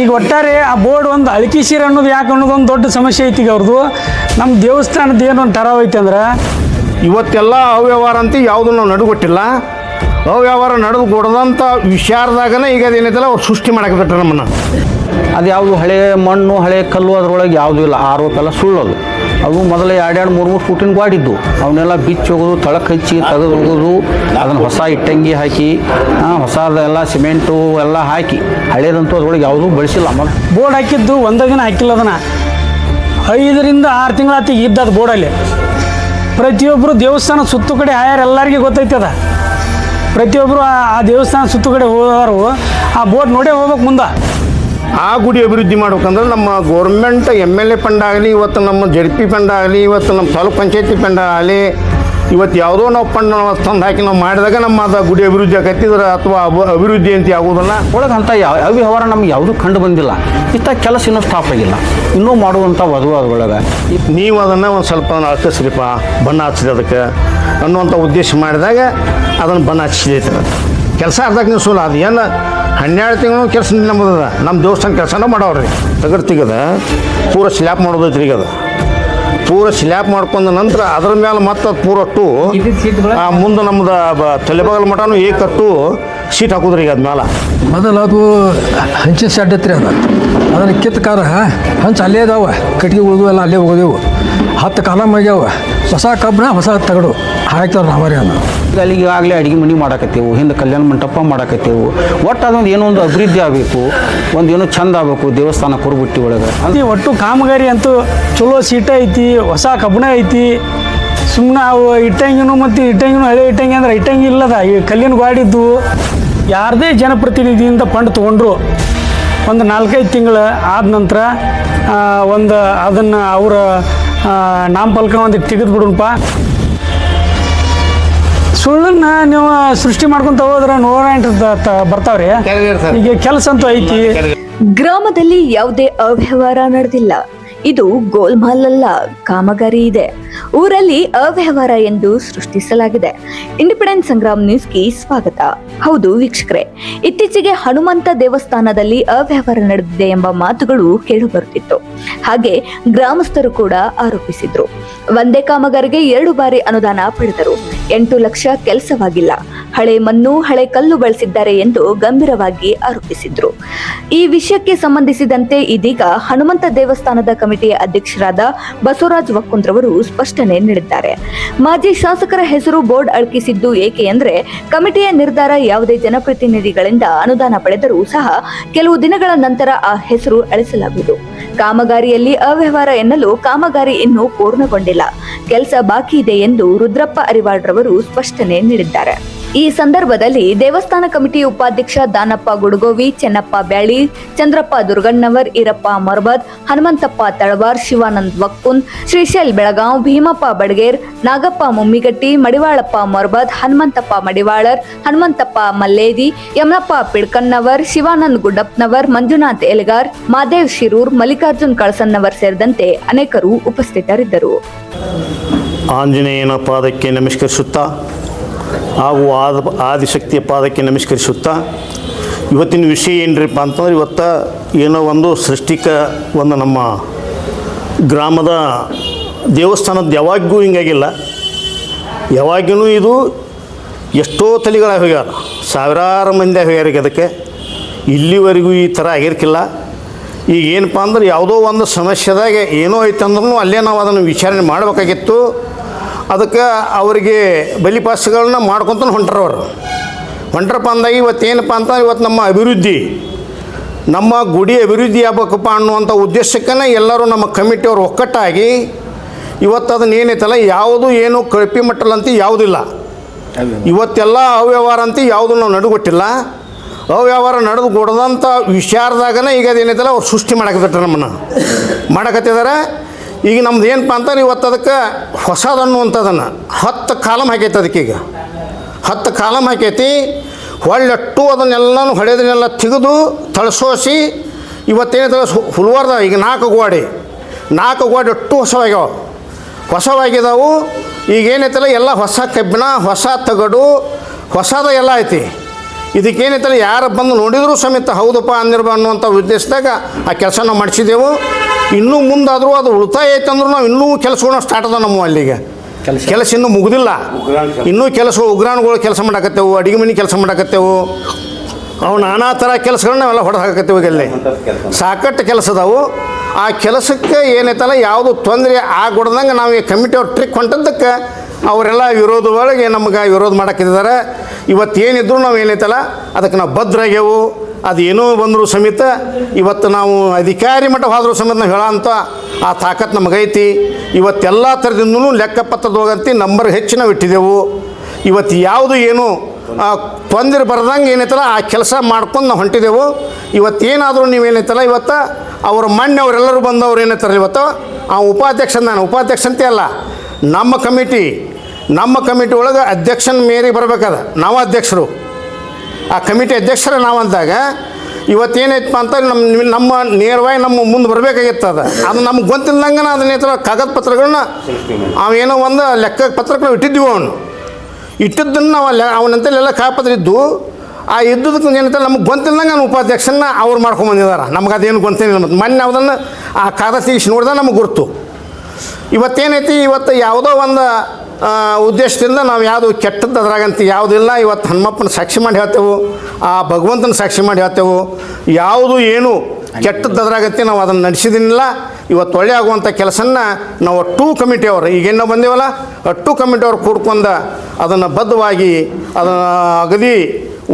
ಈಗ ಒಟ್ಟಾರೆ ಆ ಬೋರ್ಡ್ ಒಂದು ಅಳಕಿಸಿರ ಅನ್ನೋದು ಯಾಕೆ ಅನ್ನೋದು ಒಂದು ದೊಡ್ಡ ಸಮಸ್ಯೆ ಐತಿ ಈಗ ಅವ್ರದ್ದು. ನಮ್ಮ ದೇವಸ್ಥಾನದ ಏನೊಂದು ಒಂದು ಟರಾವ್ ಐತಿ ಅಂದ್ರೆ? ಇವತ್ತೆಲ್ಲ ಅವ್ಯವಹಾರ ಅಂತ ಯಾವುದು ನಾವು ನಡುಗೊಟ್ಟಿಲ್ಲ ಅವ್ಯವಹಾರ ನಡೆದು ಕೊಡದಂಥ ವಿಚಾರದಾಗನೇ ಈಗ ಅದೇನೈತಲ್ಲ ಅವ್ರು ಸೃಷ್ಟಿ ಮಾಡಕ್ಕೆ ನಮ್ಮನ್ನು. ಅದು ಯಾವುದು ಹಳೆ ಮಣ್ಣು ಹಳೆ ಕಲ್ಲು ಅದರೊಳಗೆ ಯಾವುದೂ ಇಲ್ಲ. ಆರೋಪ ಎಲ್ಲ ಸುಳ್ಳದು. ಅವು ಮೊದಲೇ ಎರಡು ಮೂರು ಮೂರು ಫೂಟಿನ ಗಾಡಿದ್ದು ಅವನ್ನೆಲ್ಲ ಬಿಚ್ಚಿ ಹೋಗೋದು ತಳಕ್ಕೆ ಹಚ್ಚಿ ತೆಗೆದು ಹೋಗೋದು, ಅದನ್ನು ಹೊಸ ಇಟ್ಟಂಗಿ ಹಾಕಿ ಹೊಸದೆಲ್ಲ ಸಿಮೆಂಟು ಎಲ್ಲ ಹಾಕಿ. ಹಳೇದಂತೂ ಅದ್ರೊಳಗೆ ಯಾವುದೂ ಬಳಸಿಲ್ಲ ಮೊದಲು ಬೋರ್ಡ್ ಹಾಕಿದ್ದು ಒಂದೇ ದಿನ ಹಾಕಿಲ್ಲ ಅದನ್ನು. ಐದರಿಂದ ಆರು ತಿಂಗಳಾತಿ ಇದ್ದದು ಬೋರ್ಡಲ್ಲಿ. ಪ್ರತಿಯೊಬ್ಬರು ದೇವಸ್ಥಾನ ಸುತ್ತು ಕಡೆ ಆಯಾರ ಎಲ್ಲರಿಗೂ ಗೊತ್ತೈತೆ ಅದ. ಪ್ರತಿಯೊಬ್ಬರು ಆ ದೇವಸ್ಥಾನ ಸುತ್ತು ಕಡೆ ಹೋದವರು ಆ ಬೋರ್ಡ್ ನೋಡೇ ಹೋಗ್ಬೇಕು ಮುಂದೆ. ಆ ಗುಡಿ ಅಭಿವೃದ್ಧಿ ಮಾಡ್ಬೇಕಂದ್ರೆ ನಮ್ಮ government M L A fund ಆಗಲಿ ಇವತ್ತು ನಮ್ಮ ಜಡ್ ಪಿ ಫಂಡ್ ಆಗಲಿ ಇವತ್ತು ನಮ್ಮ ತಾಲೂಕ್ ಪಂಚಾಯತಿ ಫಂಡ್ ಆಗಲಿ ಇವತ್ತು ಯಾವುದೋ ನಾವು ಫಂಡ್ ನಾವು ತಂದು ಹಾಕಿ ನಾವು ಮಾಡಿದಾಗ ನಮ್ಮ ಅದು ಗುಡಿ ಅಭಿವೃದ್ಧಿ ಆಗತ್ತಿದ್ರೆ ಅಥವಾ ಅಭ- ಅಭಿವೃದ್ಧಿ ಅಂತ ಆಗೋದಲ್ಲ ಒಳಗೆ ಅಂತ ಯಾವ ವ್ಯವಹಾರ ನಮ್ಗೆ ಯಾವುದೂ ಕಂಡು ಬಂದಿಲ್ಲ. ಇತ್ತ ಕೆಲಸ ಇನ್ನೂ ಸ್ಟಾಪ್ ಆಗಿಲ್ಲ. ಇನ್ನೂ ಮಾಡುವಂಥ ವಧು ಅದ್ರೊಳಗೆ ನೀವು ಅದನ್ನು ಒಂದು ಸ್ವಲ್ಪ ಅಳಕಿಸ್ರಿಪ್ಪ ಬಣ್ಣ ಹಚ್ಚಿದೆ ಅದಕ್ಕೆ ಅನ್ನುವಂಥ ಉದ್ದೇಶ ಮಾಡಿದಾಗ ಅದನ್ನು ಬಣ್ಣ ಹಚ್ಚಿದೈತೆ ಕೆಲಸ ಅರ್ಧಕ್ಕೆ ನೀವು ಸುಲ ಅದು ಏನು ಹನ್ನೆರಡು ತಿಂಗಳು ಕೆಲಸ ನಮ್ಮದ ನಮ್ಮ ದೇವಸ್ಥಾನ ಕೆಲಸನ ಮಾಡವ್ರಿ. ತಗಡ್ ತೆಗದ ಪೂರ ಸ್ಲ್ಯಾಪ್ ಮಾಡೋದೈತ್ರಿ ಈಗ ಅದು. ಪೂರ ಸ್ಲ್ಯಾಪ್ ಮಾಡ್ಕೊಂಡ ನಂತರ ಅದ್ರ ಮೇಲೆ ಮತ್ತೆ ಪೂರ ಅಟ್ಟು ಆ ಮುಂದೆ ನಮ್ದು ಬ ತಲೆಬಗಲ್ ಮಟನು ಏಕಟ್ಟು ಸೀಟ್ ಹಾಕೋದ್ರಿ ಈಗ ಅದ್ಮೇಲೆ ಮೊದಲು ಅದು ಹಂಚಿನ ಸೆಡ್ ಐತ್ರಿ ಅದು. ಅದನ್ನು ಕಿತ್ತ ಕಾರ ಹಂಚು ಅಲ್ಲೇ ಅದಾವ. ಕಟ್ಟಿಗೆ ಉಳಿದು ಎಲ್ಲ ಅಲ್ಲೇ ಹೋಗೋದೆವು ಹತ್ತು ಕಾಲಮ್ ಆಗ್ಯಾವ. ಹೊಸ ಕಬ್ಬನ ಹೊಸ ತಗಡು. ಹಾಕ್ತಾರ ನಾವರಿ ಅನ್ನ ಅಲ್ಲಿಗೆ ಆಗಲೇ ಅಡುಗೆ ಮನೆ ಮಾಡಾಕತ್ತೇವು ಹಿಂದೆ ಕಲ್ಯಾಣ ಮಂಟಪ ಮಾಡಾಕತ್ತೇವು. ಒಟ್ಟು ಅದೊಂದು ಏನೋ ಒಂದು ಅಭಿವೃದ್ಧಿ ಆಗಬೇಕು ಒಂದು ಏನೋ ಚಂದ ಆಗಬೇಕು ದೇವಸ್ಥಾನ ಕುರುಬುಟ್ಟಿ ಒಳಗೆ. ಅದೇ ಒಟ್ಟು ಕಾಮಗಾರಿ ಅಂತೂ ಚಲೋ ಸೀಟ ಐತಿ ಹೊಸ ಕಬ್ಬಣ ಐತಿ. ಸುಮ್ಮನೆ ಅವು ಇಟ್ಟಂಗಿನೂ ಮತ್ತು ಇಟ್ಟಂಗಿನೂ ಹಳೆ ಇಟ್ಟಂಗಿ ಅಂದ್ರೆ ಇಟ್ಟಂಗಿ ಇಲ್ಲದ. ಈ ಕಲ್ಲಿನ ಗಾಡಿದ್ದು ಯಾರದೇ ಜನಪ್ರತಿನಿಧಿಯಿಂದ ಫಂಡ್ ತೊಗೊಂಡ್ರು ಒಂದು ನಾಲ್ಕೈದು ತಿಂಗಳು ಆದ ನಂತರ ಒಂದು ಅದನ್ನು ಅವರ ನಾಮಫಲಕ ಒಂದು ತೆಗೆದು ಬಿಡೋಣಪ್ಪ ಸುಳ್ಳನ್ನ ನೀವು ಸೃಷ್ಟಿ ಮಾಡ್ಕೊಂತ ಹೋದ್ರೆ ನೂರ ಎಂಟು ಬರ್ತಾವ್ರಿ. ಈಗ ಕೆಲಸ ಅಂತೂ ಐತಿ. ಗ್ರಾಮದಲ್ಲಿ ಯಾವುದೇ ಅವ್ಯವಹಾರ ನಡೆದಿಲ್ಲ. ಇದು ಗೋಲ್ಮಾಲ್ ಅಲ್ಲ ಕಾಮಗಾರಿ ಇದೆ. ಊರಲ್ಲಿ ಅವ್ಯವಹಾರ ಎಂದು ಸೃಷ್ಟಿಸಲಾಗಿದೆ. ಇಂಡಿಪೆಂಡೆನ್ಸ್ ಸಂಗ್ರಾಮ್ ನ್ಯೂಸ್ಗೆ ಸ್ವಾಗತ. ಹೌದು ವೀಕ್ಷಕರೇ, ಇತ್ತೀಚೆಗೆ ಹನುಮಂತ ದೇವಸ್ಥಾನದಲ್ಲಿ ಅವ್ಯವಹಾರ ನಡೆದಿದೆ ಎಂಬ ಮಾತುಗಳು ಕೇಳಿಬರುತ್ತಿತ್ತು. ಹಾಗೆ ಗ್ರಾಮಸ್ಥರು ಕೂಡ ಆರೋಪಿಸಿದ್ರು. ಒಂದೇ ಕಾಮಗಾರಿಗೆ ಎರಡು ಬಾರಿ ಅನುದಾನ ಪಡೆದರು. ಎಂಟು ಲಕ್ಷ ಕೆಲಸವಾಗಿಲ್ಲ. ಹಳೆ ಮಣ್ಣು, ಹಳೆ ಕಲ್ಲು ಬಳಸಿದ್ದಾರೆ ಎಂದು ಗಂಭೀರವಾಗಿ ಆರೋಪಿಸಿದ್ರು. ಈ ವಿಷಯಕ್ಕೆ ಸಂಬಂಧಿಸಿದಂತೆ ಇದೀಗ ಹನುಮಂತ ದೇವಸ್ಥಾನದ ಕಮಿಟಿಯ ಅಧ್ಯಕ್ಷರಾದ ಬಸವರಾಜ್ ವಕ್ಕುಂದ್ರವರು ಸ್ಪಷ್ಟನೆ ನೀಡಿದ್ದಾರೆ. ಮಾಜಿ ಶಾಸಕರ ಹೆಸರು ಬೋರ್ಡ್ ಅಳಕಿಸಿದ್ದು ಏಕೆ ಅಂದರೆ ಕಮಿಟಿಯ ನಿರ್ಧಾರ ಯಾವುದೇ ಜನಪ್ರತಿನಿಧಿಗಳಿಂದ ಅನುದಾನ ಪಡೆದರೂ ಸಹ ಕೆಲವು ದಿನಗಳ ನಂತರ ಆ ಹೆಸರು ಅಳಿಸಲಾಗುವುದು. ಕಾಮಗಾರಿಯಲ್ಲಿ ಅವ್ಯವಹಾರ ಎನ್ನಲು ಕಾಮಗಾರಿ ಇನ್ನೂ ಪೂರ್ಣಗೊಂಡಿಲ್ಲ. ಕೆಲಸ ಬಾಕಿ ಇದೆ ಎಂದು ರುದ್ರಪ್ಪ ಅರಿವಾಳ್ರವರು ಸ್ಪಷ್ಟನೆ ನೀಡಿದ್ದಾರೆ. ಈ ಸಂದರ್ಭದಲ್ಲಿ ದೇವಸ್ಥಾನ ಕಮಿಟಿ ಉಪಾಧ್ಯಕ್ಷ ದಾನಪ್ಪ ಗುಡುಗೋವಿ, ಚೆನ್ನಪ್ಪ ಬ್ಯಾಳಿ, ಚಂದ್ರಪ್ಪ ದುರ್ಗಣ್ಣವರ್, ಈರಪ್ಪ ಮೊರ್ಬದ್ ಹನುಮಂತಪ್ಪ ತಳವಾರ್, ಶಿವಾನಂದ್ ವಕ್ಕುನ್ ಶ್ರೀಶೈಲ್ ಬೆಳಗಾವ್ ಭೀಮಪ್ಪ ಬಡಗೇರ್, ನಾಗಪ್ಪ ಮುಮ್ಮಿಗಟ್ಟಿ, ಮಡಿವಾಳಪ್ಪ ಮೊರ್ಬದ್ ಹನುಮಂತಪ್ಪ ಮಡಿವಾಳರ್, ಹನುಮಂತಪ್ಪ ಮಲ್ಲೇದಿ, ಯಮನಪ್ಪ ಪಿಡ್ಕನ್ನವರ್ ಶಿವಾನಂದ್ ಗುಡ್ಡಪ್ಪನವರ್, ಮಂಜುನಾಥ್ ಎಲೆಗಾರ್, ಮಾದೇವ್ ಶಿರೂರ್, ಮಲ್ಲಿಕಾರ್ಜುನ್ ಕಳಸನ್ನವರ್ ಸೇರಿದಂತೆ ಅನೇಕರು ಉಪಸ್ಥಿತರಿದ್ದರು. ಆಂಜನೇಯನ ಪಾದಕ್ಕೆ ನಮಸ್ಕರಿಸುತ್ತಾ ಹಾಗೂ ಆದ ಆದಿಶಕ್ತಿಯ ಪಾದಕ್ಕೆ ನಮಸ್ಕರಿಸುತ್ತಾ, ಇವತ್ತಿನ ವಿಷಯ ಏನ್ರಿಪ್ಪ ಅಂತಂದ್ರೆ ಇವತ್ತು ಏನೋ ಒಂದು ಸೃಷ್ಟಿಕ ಒಂದು ನಮ್ಮ ಗ್ರಾಮದ ದೇವಸ್ಥಾನದ ಯಾವಾಗೂ ಹಿಂಗಾಗಿಲ್ಲ. ಯಾವಾಗೂ ಇದು ಎಷ್ಟೋ ತಲೆಗಳ ಹೋಗ್ಯಾರ ಸಾವಿರಾರು ಮಂದಿ ಹೋಗ್ಯಾರ ಅದಕ್ಕೆ. ಇಲ್ಲಿವರೆಗೂ ಈ ಥರ ಆಗಿರ್ಕಿಲ್ಲ. ಈಗ ಏನಪ್ಪ ಅಂದ್ರೆ ಯಾವುದೋ ಒಂದು ಸಮಸ್ಯೆದಾಗ ಏನೋ ಐತೆ ಅಂದ್ರೂ ಅಲ್ಲೇ ನಾವು ಅದನ್ನು ವಿಚಾರಣೆ ಮಾಡಬೇಕಾಗಿತ್ತು. ಅದಕ್ಕೆ ಅವರಿಗೆ ಬಲಿಪಾಸ್ಗಳನ್ನ ಮಾಡ್ಕೊತ ಹೊಂಟ್ರ ಅವರು. ಹೊಂಟ್ರಪ್ಪ ಅಂದಾಗ ಇವತ್ತು ಏನಪ್ಪ ಅಂತ ಇವತ್ತು ನಮ್ಮ ಅಭಿವೃದ್ಧಿ. ನಮ್ಮ ಗುಡಿ ಅಭಿವೃದ್ಧಿ ಆಗ್ಬೇಕಪ್ಪ ಅನ್ನುವಂಥ ಉದ್ದೇಶಕ್ಕೇ ಎಲ್ಲರೂ ನಮ್ಮ ಕಮಿಟಿಯವರು ಒಕ್ಕಟ್ಟಾಗಿ ಇವತ್ತು ಅದನ್ನ ಏನೈತಲ್ಲ ಯಾವುದು ಏನು ಕಳಪಿ ಮಟ್ಟಲಂತ ಯಾವುದಿಲ್ಲ. ಇವತ್ತೆಲ್ಲ ಅವ್ಯವಹಾರ ಅಂತ ಯಾವುದು ನಾವು ನಡುಗೊಟ್ಟಿಲ್ಲ ಅವ್ಯವಹಾರ ನಡೆದು ಕೊಡದಂಥ ವಿಚಾರದಾಗನೇ ಈಗ ಅದೇನೈತಲ್ಲ ಅವ್ರು ಸೃಷ್ಟಿ ಮಾಡಕತ್ತಿಟ್ಟ ನಮ್ಮನ್ನು. ಮಾಡಕತ್ತಿದ್ದಾರೆ ಈಗ ನಮ್ದು ಏನಪ್ಪ ಅಂತಾರೆ ಇವತ್ತು ಅದಕ್ಕೆ ಹೊಸದು ಅನ್ನುವಂಥದ್ದನ್ನು ಹತ್ತು ಕಾಲಮ್ ಹಾಕೈತೆ ಅದಕ್ಕೆ ಈಗ. ಹತ್ತು ಕಾಲಮ್ ಹಾಕೈತಿ ಹೊಳ್ಳಟ್ಟು ಅದನ್ನೆಲ್ಲನೂ ಹೊಳೆದನ್ನೆಲ್ಲ ತೆಗೆದು ತಳಸೋಸಿ ಇವತ್ತೇನೈತಲ್ಲ ಹುಲ್ವಾರ್ದ ಈಗ ನಾಲ್ಕು ಗೋಡೆ ನಾಲ್ಕು ಗೋಡೆ ಅಟ್ಟು ಹೊಸವಾಗ್ಯಾವ ಹೊಸವಾಗಿದ್ದಾವು ಈಗ ಏನೈತಲ್ಲ ಎಲ್ಲ ಹೊಸ ಕಬ್ಬಿಣ, ಹೊಸ ತಗಡು, ಹೊಸದ ಎಲ್ಲ ಐತಿ. ಇದಕ್ಕೇನೈತಲ್ಲ ಯಾರು ಬಂದು ನೋಡಿದರೂ ಸಮೇತ ಹೌದಪ್ಪ ಅಂದಿರ್ಬ ಅನ್ನುವಂಥ ಉದ್ದೇಶದಾಗ ಆ ಕೆಲಸ ನಾವು ಮಾಡಿಸಿದೆವು. ಇನ್ನೂ ಮುಂದಾದರೂ ಅದು ಉಳಿತಾಯ ಐತಂದ್ರೂ ನಾವು ಇನ್ನೂ ಕೆಲಸಗಳನ್ನ ಸ್ಟಾರ್ಟ್ ಅದ ನಮ್ಮ ಅಲ್ಲಿಗೆ. ಕೆಲಸ. ಇನ್ನೂ ಮುಗುದಿಲ್ಲ. ಇನ್ನೂ ಕೆಲಸ ಉಗ್ರಾಣಗಳು ಕೆಲಸ ಮಾಡಾಕತ್ತೇವು ಅಡುಗೆ ಮನೆ ಕೆಲಸ ಮಾಡಾಕತ್ತೇವು. ಅವು ನಾನಾ ಥರ ಕೆಲಸಗಳನ್ನ ನಾವೆಲ್ಲ ಹೊಡೆದು ಹಾಕತ್ತೇವೆ ಈಗ ಅಲ್ಲಿ. ಸಾಕಷ್ಟು ಕೆಲಸ ಅದಾವು. ಆ ಕೆಲಸಕ್ಕೆ ಏನೈತಲ್ಲ ಯಾವುದು ತೊಂದರೆ ಆಗ್ಬಿಡ್ದಂಗೆ ನಾವು ಈ ಕಮಿಟಿ ಅವ್ರು ಟ್ರಿಕ್ ಹೊಂಟದ್ದಕ್ಕೆ ಅವರೆಲ್ಲ ವಿರೋಧ ಒಳಗೆ ನಮ್ಗೆ ವಿರೋಧ ಮಾಡೋಕ್ಕಿದ್ದಾರೆ ಇವತ್ತು ಏನಿದ್ರು ನಾವು ಏನೈತಲ್ಲ ಅದಕ್ಕೆ ನಾವು ಭದ್ರಾಗ್ಯವು. ಅದು ಏನೋ ಬಂದರೂ ಸಮೇತ ಇವತ್ತು ನಾವು ಅಧಿಕಾರಿ ಮಟ್ಟ ಹೋದರೂ ಸಮೇತ ನಾವು ಹೇಳೋಂಥ ಆ ತಾಕತ್ತು ನಮಗೈತಿ. ಇವತ್ತೆಲ್ಲ ಥರದಿಂದಲೂ ಲೆಕ್ಕಪತ್ರದೊಳಗಂತಿ ನಂಬರ್ ಹೆಚ್ಚು ನಾವು ಇಟ್ಟಿದ್ದೆವು ಇವತ್ತು ಯಾವುದು ಏನು ತೊಂದರೆ ಬರ್ದಂಗೆ ಏನೈತಲ್ಲ, ಆ ಕೆಲಸ ಮಾಡ್ಕೊಂಡು ನಾವು ಹೊಂಟಿದೆವು. ಇವತ್ತೇನಾದರೂ ನೀವೇನೈತಲ್ಲ ಇವತ್ತು ಅವ್ರ ಮಣ್ಣೆ ಅವರೆಲ್ಲರೂ ಬಂದವ್ರು ಏನೈತಾರಲ್ಲ ಇವತ್ತು, ಆ ಉಪಾಧ್ಯಕ್ಷ ನಾನು, ಉಪಾಧ್ಯಕ್ಷ ಅಂತ ಅಲ್ಲ, ನಮ್ಮ ಕಮಿಟಿ ನಮ್ಮ ಕಮಿಟಿ ಒಳಗೆ ಅಧ್ಯಕ್ಷನ ಮೇರಿಗೆ ಬರಬೇಕದ, ನಾವು ಅಧ್ಯಕ್ಷರು. ಆ ಕಮಿಟಿ ಅಧ್ಯಕ್ಷರ ನಾವು ಅಂದಾಗ ಇವತ್ತೇನೈತಪ್ಪ ಅಂತ ನಮ್ಮ ನಮ್ಮ ನೇರವಾಗಿ ನಮ್ಮ ಮುಂದೆ ಬರಬೇಕಾಗಿತ್ತು ಅದು. ಅದು ನಮ್ಗೆ ಗೊತ್ತಿಲ್ಲದಂಗೆ ಅದನ್ನ ಏನಾರ ಕಾಗದ ಪತ್ರಗಳನ್ನ ಅವೇನೋ ಒಂದು ಲೆಕ್ಕ ಪತ್ರಗಳು ನಾವು ಇಟ್ಟಿದ್ದೀವಿ ಅವನು. ಇಟ್ಟಿದ್ದನ್ನು ನಾವು ಅಲ್ಲಿ ಅವನಂತಲ್ಲೆಲ್ಲ ಕಾಗಪತ್ರ ಇದ್ದು, ಆ ಇದ್ದದಕ್ಕೆ ಏನಂತ ನಮ್ಗೆ ಗೊತ್ತಿಲ್ಲದಂಗೆ ನಾನು ಉಪಾಧ್ಯಕ್ಷನ ಅವ್ರು ಮಾಡ್ಕೊಂಬಂದಿದ್ದಾರೆ ನಮ್ಗೆ ಅದೇನು ಗೊತ್ತಿಲ್ಲ ಮತ್ತು ಮೊನ್ನೆ ಅದನ್ನು ಆ ಕಾಗದ ತೆಗಿಸಿ ನೋಡಿದ ನಮಗೆ ಗುರ್ತು. ಇವತ್ತೇನೈತಿ, ಇವತ್ತು ಯಾವುದೋ ಒಂದು ಉದ್ದೇಶದಿಂದ ನಾವು ಯಾವುದು ಕೆಟ್ಟದ್ದು ಅದ್ರಾಗಂತ ಯಾವುದಿಲ್ಲ ಇವತ್ತು ಹನುಮಪ್ಪನ ಸಾಕ್ಷಿ ಮಾಡಿ ಹೇಳ್ತೇವೆ ಆ ಭಗವಂತನ ಸಾಕ್ಷಿ ಮಾಡಿ ಹೇಳ್ತೇವೆ. ಯಾವುದು ಏನು ಕೆಟ್ಟದ್ದು ಅದ್ರಾಗಂತೆ ನಾವು ಅದನ್ನು ನಡೆಸಿದಿನಿಲ್ಲ. ಇವತ್ತು ಒಳ್ಳೆ ಆಗುವಂಥ ಕೆಲಸನ ನಾವು ಅಟ್ಟೂ ಕಮಿಟಿಯವರು ಈಗೇನೋ ಬಂದೇವಲ್ಲ ಕಮಿಟಿ ಕಮಿಟಿಯವ್ರು ಕೂಡ್ಕೊಂಡು ಅದನ್ನು ಬದ್ಧವಾಗಿ ಅದನ್ನು ಅಗದಿ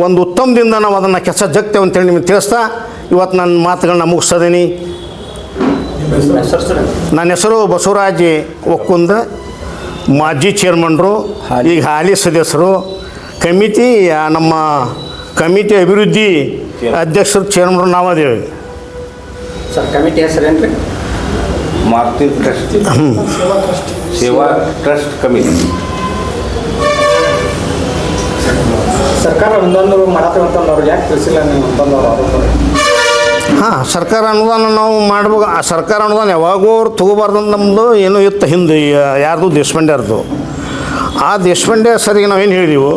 ಒಂದು ಉತ್ತಮದಿಂದ ನಾವು ಅದನ್ನು ಕೆಲಸ ಜಗ್ತೇವೆ ಅಂತೇಳಿ ನಿಮಗೆ ತಿಳಿಸ್ತಾ ಇವತ್ತು ನನ್ನ ಮಾತುಗಳನ್ನ ಮುಗಿಸ್ತದೀನಿ ನನ್ನ ಹೆಸರು ಬಸವರಾಜ್ ಒಕ್ಕುಂದ. ಮಾಜಿ ಚೇರ್ಮನ್ರು ಈಗ ಹಾಲಿ ಸದಸ್ಯರು ಕಮಿಟಿ ನಮ್ಮ ಕಮಿಟಿ ಅಭಿವೃದ್ಧಿ ಅಧ್ಯಕ್ಷರು ಚೇರ್ಮನ್ರು ನಾವು ಅದೇವೆ ಸರ್ ಕಮಿಟಿ ಹೆಸರೇನ್ರಿ ರೀ Maruti trust. Seva trust committee. ಸರ್ಕಾರ ಒಂದೊಂದು ಅವ್ರಿಗೆ ಯಾಕೆ ತಿಳಿಸಿಲ್ಲ ನೀವು? ಅಂತಂದವ್ರು ಹಾಂ, ಸರ್ಕಾರ ಅನುದಾನ ನಾವು ಮಾಡ್ಬೇಕು. ಆ ಸರ್ಕಾರ ಅನುದಾನ ಯಾವಾಗೂ ಅವ್ರು ತಗೋಬಾರ್ದು ನಮ್ಮದು ಏನು ಇತ್ತು ಹಿಂದೆ, ಯಾರ್ದು ದೇಶಪಾಂಡ್ಯರ್ದು ಆ ದೇಶಪಾಂಡೆ ಸರಿಗೆ ನಾವು ಏನು ಹೇಳಿದೆವು,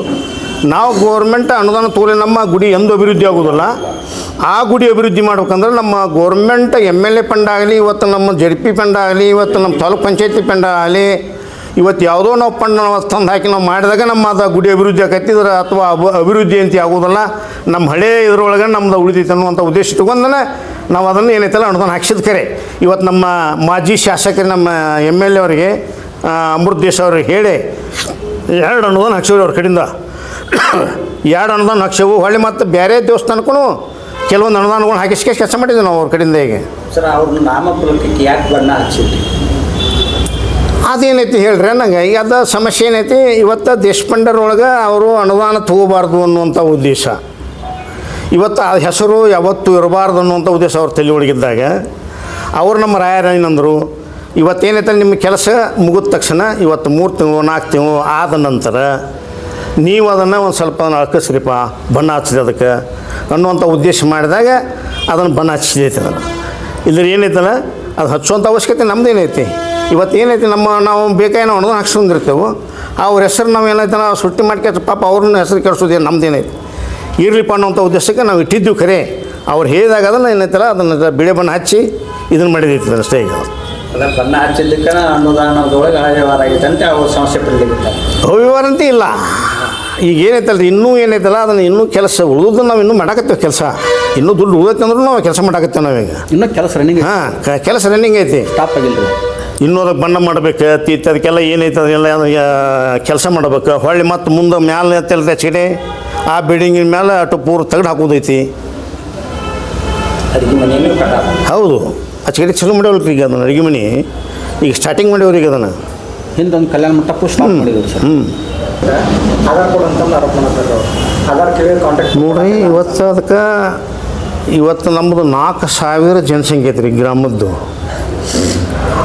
ನಾವು ಗೋರ್ಮೆಂಟ್ ಅನುದಾನ ತಗೊಳ್ಳಿ, ನಮ್ಮ ಗುಡಿ ಎಂದು ಅಭಿವೃದ್ಧಿ ಆಗೋದಿಲ್ಲ ಆ ಗುಡಿ ಅಭಿವೃದ್ಧಿ ಮಾಡ್ಬೇಕಂದ್ರೆ ನಮ್ಮ government M L A fund ಆಗಲಿ, ಇವತ್ತು ನಮ್ಮ ಜಡ್ ಪಿ ಆಗಲಿ, ಇವತ್ತು ನಮ್ಮ ತಾಲೂಕ್ ಪಂಚಾಯತಿ ಫಂಡ್ ಆಗಲಿ ಇವತ್ತು ಯಾವುದೋ ನಾವು ಪಣ್ಣ ತಂದು ಹಾಕಿ ನಾವು ಮಾಡಿದಾಗ ನಮ್ಮ ಅದು ಗುಡಿ ಅಭಿವೃದ್ಧಿ ಆಕೈತಿದ್ರೆ ಅಥವಾ ಅಬ ಅಭಿವೃದ್ಧಿ ಅಂತ ಆಗೋದಲ್ಲ ನಮ್ಮ ಹಳೆ ಇದ್ರೊಳಗೆ ನಮ್ದು ಉಳಿದೈತೆ ಅನ್ನುವಂಥ ಉದ್ದೇಶ ಇಟ್ಕೊಂಡೇ ನಾವು ಅದನ್ನು ಏನೈತಲ್ಲ ಅನುದಾನ ಹಾಕ್ಸಿದ ಕರೆ ಇವತ್ತು ನಮ್ಮ ಮಾಜಿ ಶಾಸಕರು ನಮ್ಮ ಎಂ ಎಲ್ ಎ ಅವರಿಗೆ ಅಮೃತ್ ದೇಶ ಅವ್ರಿಗೆ ಹೇಳಿ ಎರಡು ಅನುದಾನ ಹಾಕ್ಸೇವ್ರಿ ಅವ್ರ ಕಡೆಯಿಂದ ಎರಡು ಅನುದಾನ ಹಾಕ್ಸೇವು ಹೊಳ್ಳಿ ಮತ್ತು ಬೇರೆ ದೇವಸ್ಥಾನಕ್ಕೂ ಕೆಲವೊಂದು ಅನುದಾನಗಳು ಹಾಕಿಸ್ಕೆ ಕೆಲಸ ಮಾಡಿದ್ವಿ ನಾವು ಅವ್ರ ಕಡೆಯಿಂದ ಈಗ ಸರ್ ಅವ್ರ ನಾಮಫಲಕಕ್ಕೆ ಯಾಕೆ ಬಣ್ಣ ಹಚ್ಚಿದ್ರಿ ಅದೇನೈತಿ ಹೇಳ್ರಿ ನಂಗೆ ಈಗ ಅದ ಸಮಸ್ಯೆ ಏನೈತಿ, ಇವತ್ತು ದೇಶಪಂಡರೊಳಗೆ ಅವರು ಅನುದಾನ ತಗೋಬಾರ್ದು ಅನ್ನುವಂಥ ಉದ್ದೇಶ. ಇವತ್ತು ಆ ಹೆಸರು ಯಾವತ್ತೂ ಇರಬಾರ್ದು ಅನ್ನುವಂಥ ಉದ್ದೇಶ ಅವ್ರು ತಲೆ ಒಳಗಿದ್ದಾಗ. ಅವ್ರು ನಮ್ಮ ರಾಯರೇನಂದರು ಇವತ್ತೇನೈತೆ ನಿಮ್ಮ ಕೆಲಸ ಮುಗಿದ ತಕ್ಷಣ ಇವತ್ತು ಮೂರು ತಿಂಗಳು, ನಾಲ್ಕು ತಿಂಗಳು ಆದ ನಂತರ ನೀವು ಅದನ್ನು ಒಂದು ಸ್ವಲ್ಪ ಅಳ್ಕಸ್ರಿಪ್ಪ, ಬಣ್ಣ ಹಚ್ಚಿದೆ ಅದಕ್ಕೆ ಅನ್ನುವಂಥ ಉದ್ದೇಶ ಮಾಡಿದಾಗ ಅದನ್ನು ಬಣ್ಣ ಹಚ್ಚಿದೈತೆ ಅದನ್ನು. ಇದ್ರ ಏನೈತಲ್ಲ, ಅದು ಹಚ್ಚುವಂಥ ಅವಶ್ಯಕತೆ ನಮ್ದು ಏನೈತಿ ಇವತ್ತು ಏನೈತಿ ನಮ್ಮ ನಾವು ಬೇಕಾಯ್ನ ಅನುದಾನ ಹಾಕ್ಸ್ಕೊಂಡಿರ್ತೇವೆ. ಅವ್ರ ಹೆಸರು ನಾವು ಏನೈತೆ ನಾವು ಸುಟ್ಟಿ ಮಾಡ್ಕೆ ಪಾಪ ಅವ್ರನ್ನ ಹೆಸರು ಕೆಡಿಸೋದೇನು ನಮ್ದೇನೈತಿ. ಇರಲಿಪ್ಪ ಅನ್ನೋಂಥ ಉದ್ದೇಶಕ್ಕೆ ನಾವು ಇಟ್ಟಿದ್ದೀವಿ ಖರೆ. ಅವ್ರು ಹೇಳಿದಾಗ ಅದನ್ನು ಏನೈತಲ್ಲ ಅದನ್ನು ಬಿಳೆ ಬಣ್ಣ ಹಚ್ಚಿ ಇದನ್ನು ಮಾಡಿದಿರ್ತದೆ ಅಷ್ಟೇ ಈಗ. ಬಣ್ಣ ಹಚ್ಚಿದ್ದಕ್ಕೆ ಅನುದಾನದೊಳಗೆ ಅವ್ಯವಹಾರ ಆಗೈತೆ ಅಂತ ಅವ್ರು ಸಮಸ್ಯೆ ಪಡಲಿಕ್ಕೆ ಅವ್ಯವಹಾರ ಅಂತ ಇಲ್ಲ. ಈಗ ಏನೈತಲ್ಲ ರೀ ಇನ್ನೂ ಏನೈತಲ್ಲ ಅದನ್ನು ಇನ್ನೂ ಕೆಲಸ ಉಳಿದು ನಾವು ಇನ್ನೂ ಮಾಡಾಕತ್ತೇವೆ ಕೆಲಸ. ಇನ್ನೂ ದುಡ್ಡು ಉಳಿದೈತೆ ಅಂದ್ರೂ ನಾವು ಕೆಲಸ ಮಾಡಾಕತ್ತೇವೆ ನಾವೀಗ. ಇನ್ನೂ ಕೆಲಸ ರನ್ನಿಂಗ್ ಹಾಂ ಕೆಲಸ ರನ್ನಿಂಗ್ ಐತಿ. ಸ್ಟಾಪ್ ಆಗಿಲ್ಲ ಇನ್ನೂ ಅದಕ್ಕೆ ಬಣ್ಣ ಮಾಡಬೇಕು ತೀತ್ ಅದಕ್ಕೆಲ್ಲ ಏನೈತೆ ಅದೆಲ್ಲ ಕೆಲಸ ಮಾಡಬೇಕು. ಹೊಳ್ಳಿ ಮತ್ತು ಮುಂದೆ ಮ್ಯಾಲೆ ಎತ್ತಲ್ದ ಚಿಡೆ ಆ ಬಿಲ್ಡಿಂಗಿನ ಮೇಲೆ ಅಟ್ಟು ಪೂರ್ ತೆಗ್ದು ಹಾಕೋದೈತಿ. ಹೌದು. ಆ ಚಿಡೆ ಚಲೋ ಮಾಡ್ಯಾವಲ್ರಿ ಈಗ ಅದನ್ನು ಅಡುಗೆ ಮನೆ. ಈಗ ಸ್ಟಾರ್ಟಿಂಗ್ ಮಾಡ್ಯಾವ್ರಿ ಈಗ ಅದನ್ನು. ಹಿಂದೊಂದು ಕಲ್ಯಾಣ ಮಟ್ಟ ಪುಷ್ಪ ಮಾಡಿದ್ರು ಸರ್. ಹ್ಞೂ ನೋಡ್ರಿ ಇವತ್ತು ಅದಕ್ಕೆ ಇವತ್ತು ನಮ್ಮದು ನಾಲ್ಕು ಸಾವಿರ ಜನಸಂಖ್ಯೆ ಐತ್ರಿ ಗ್ರಾಮದ್ದು.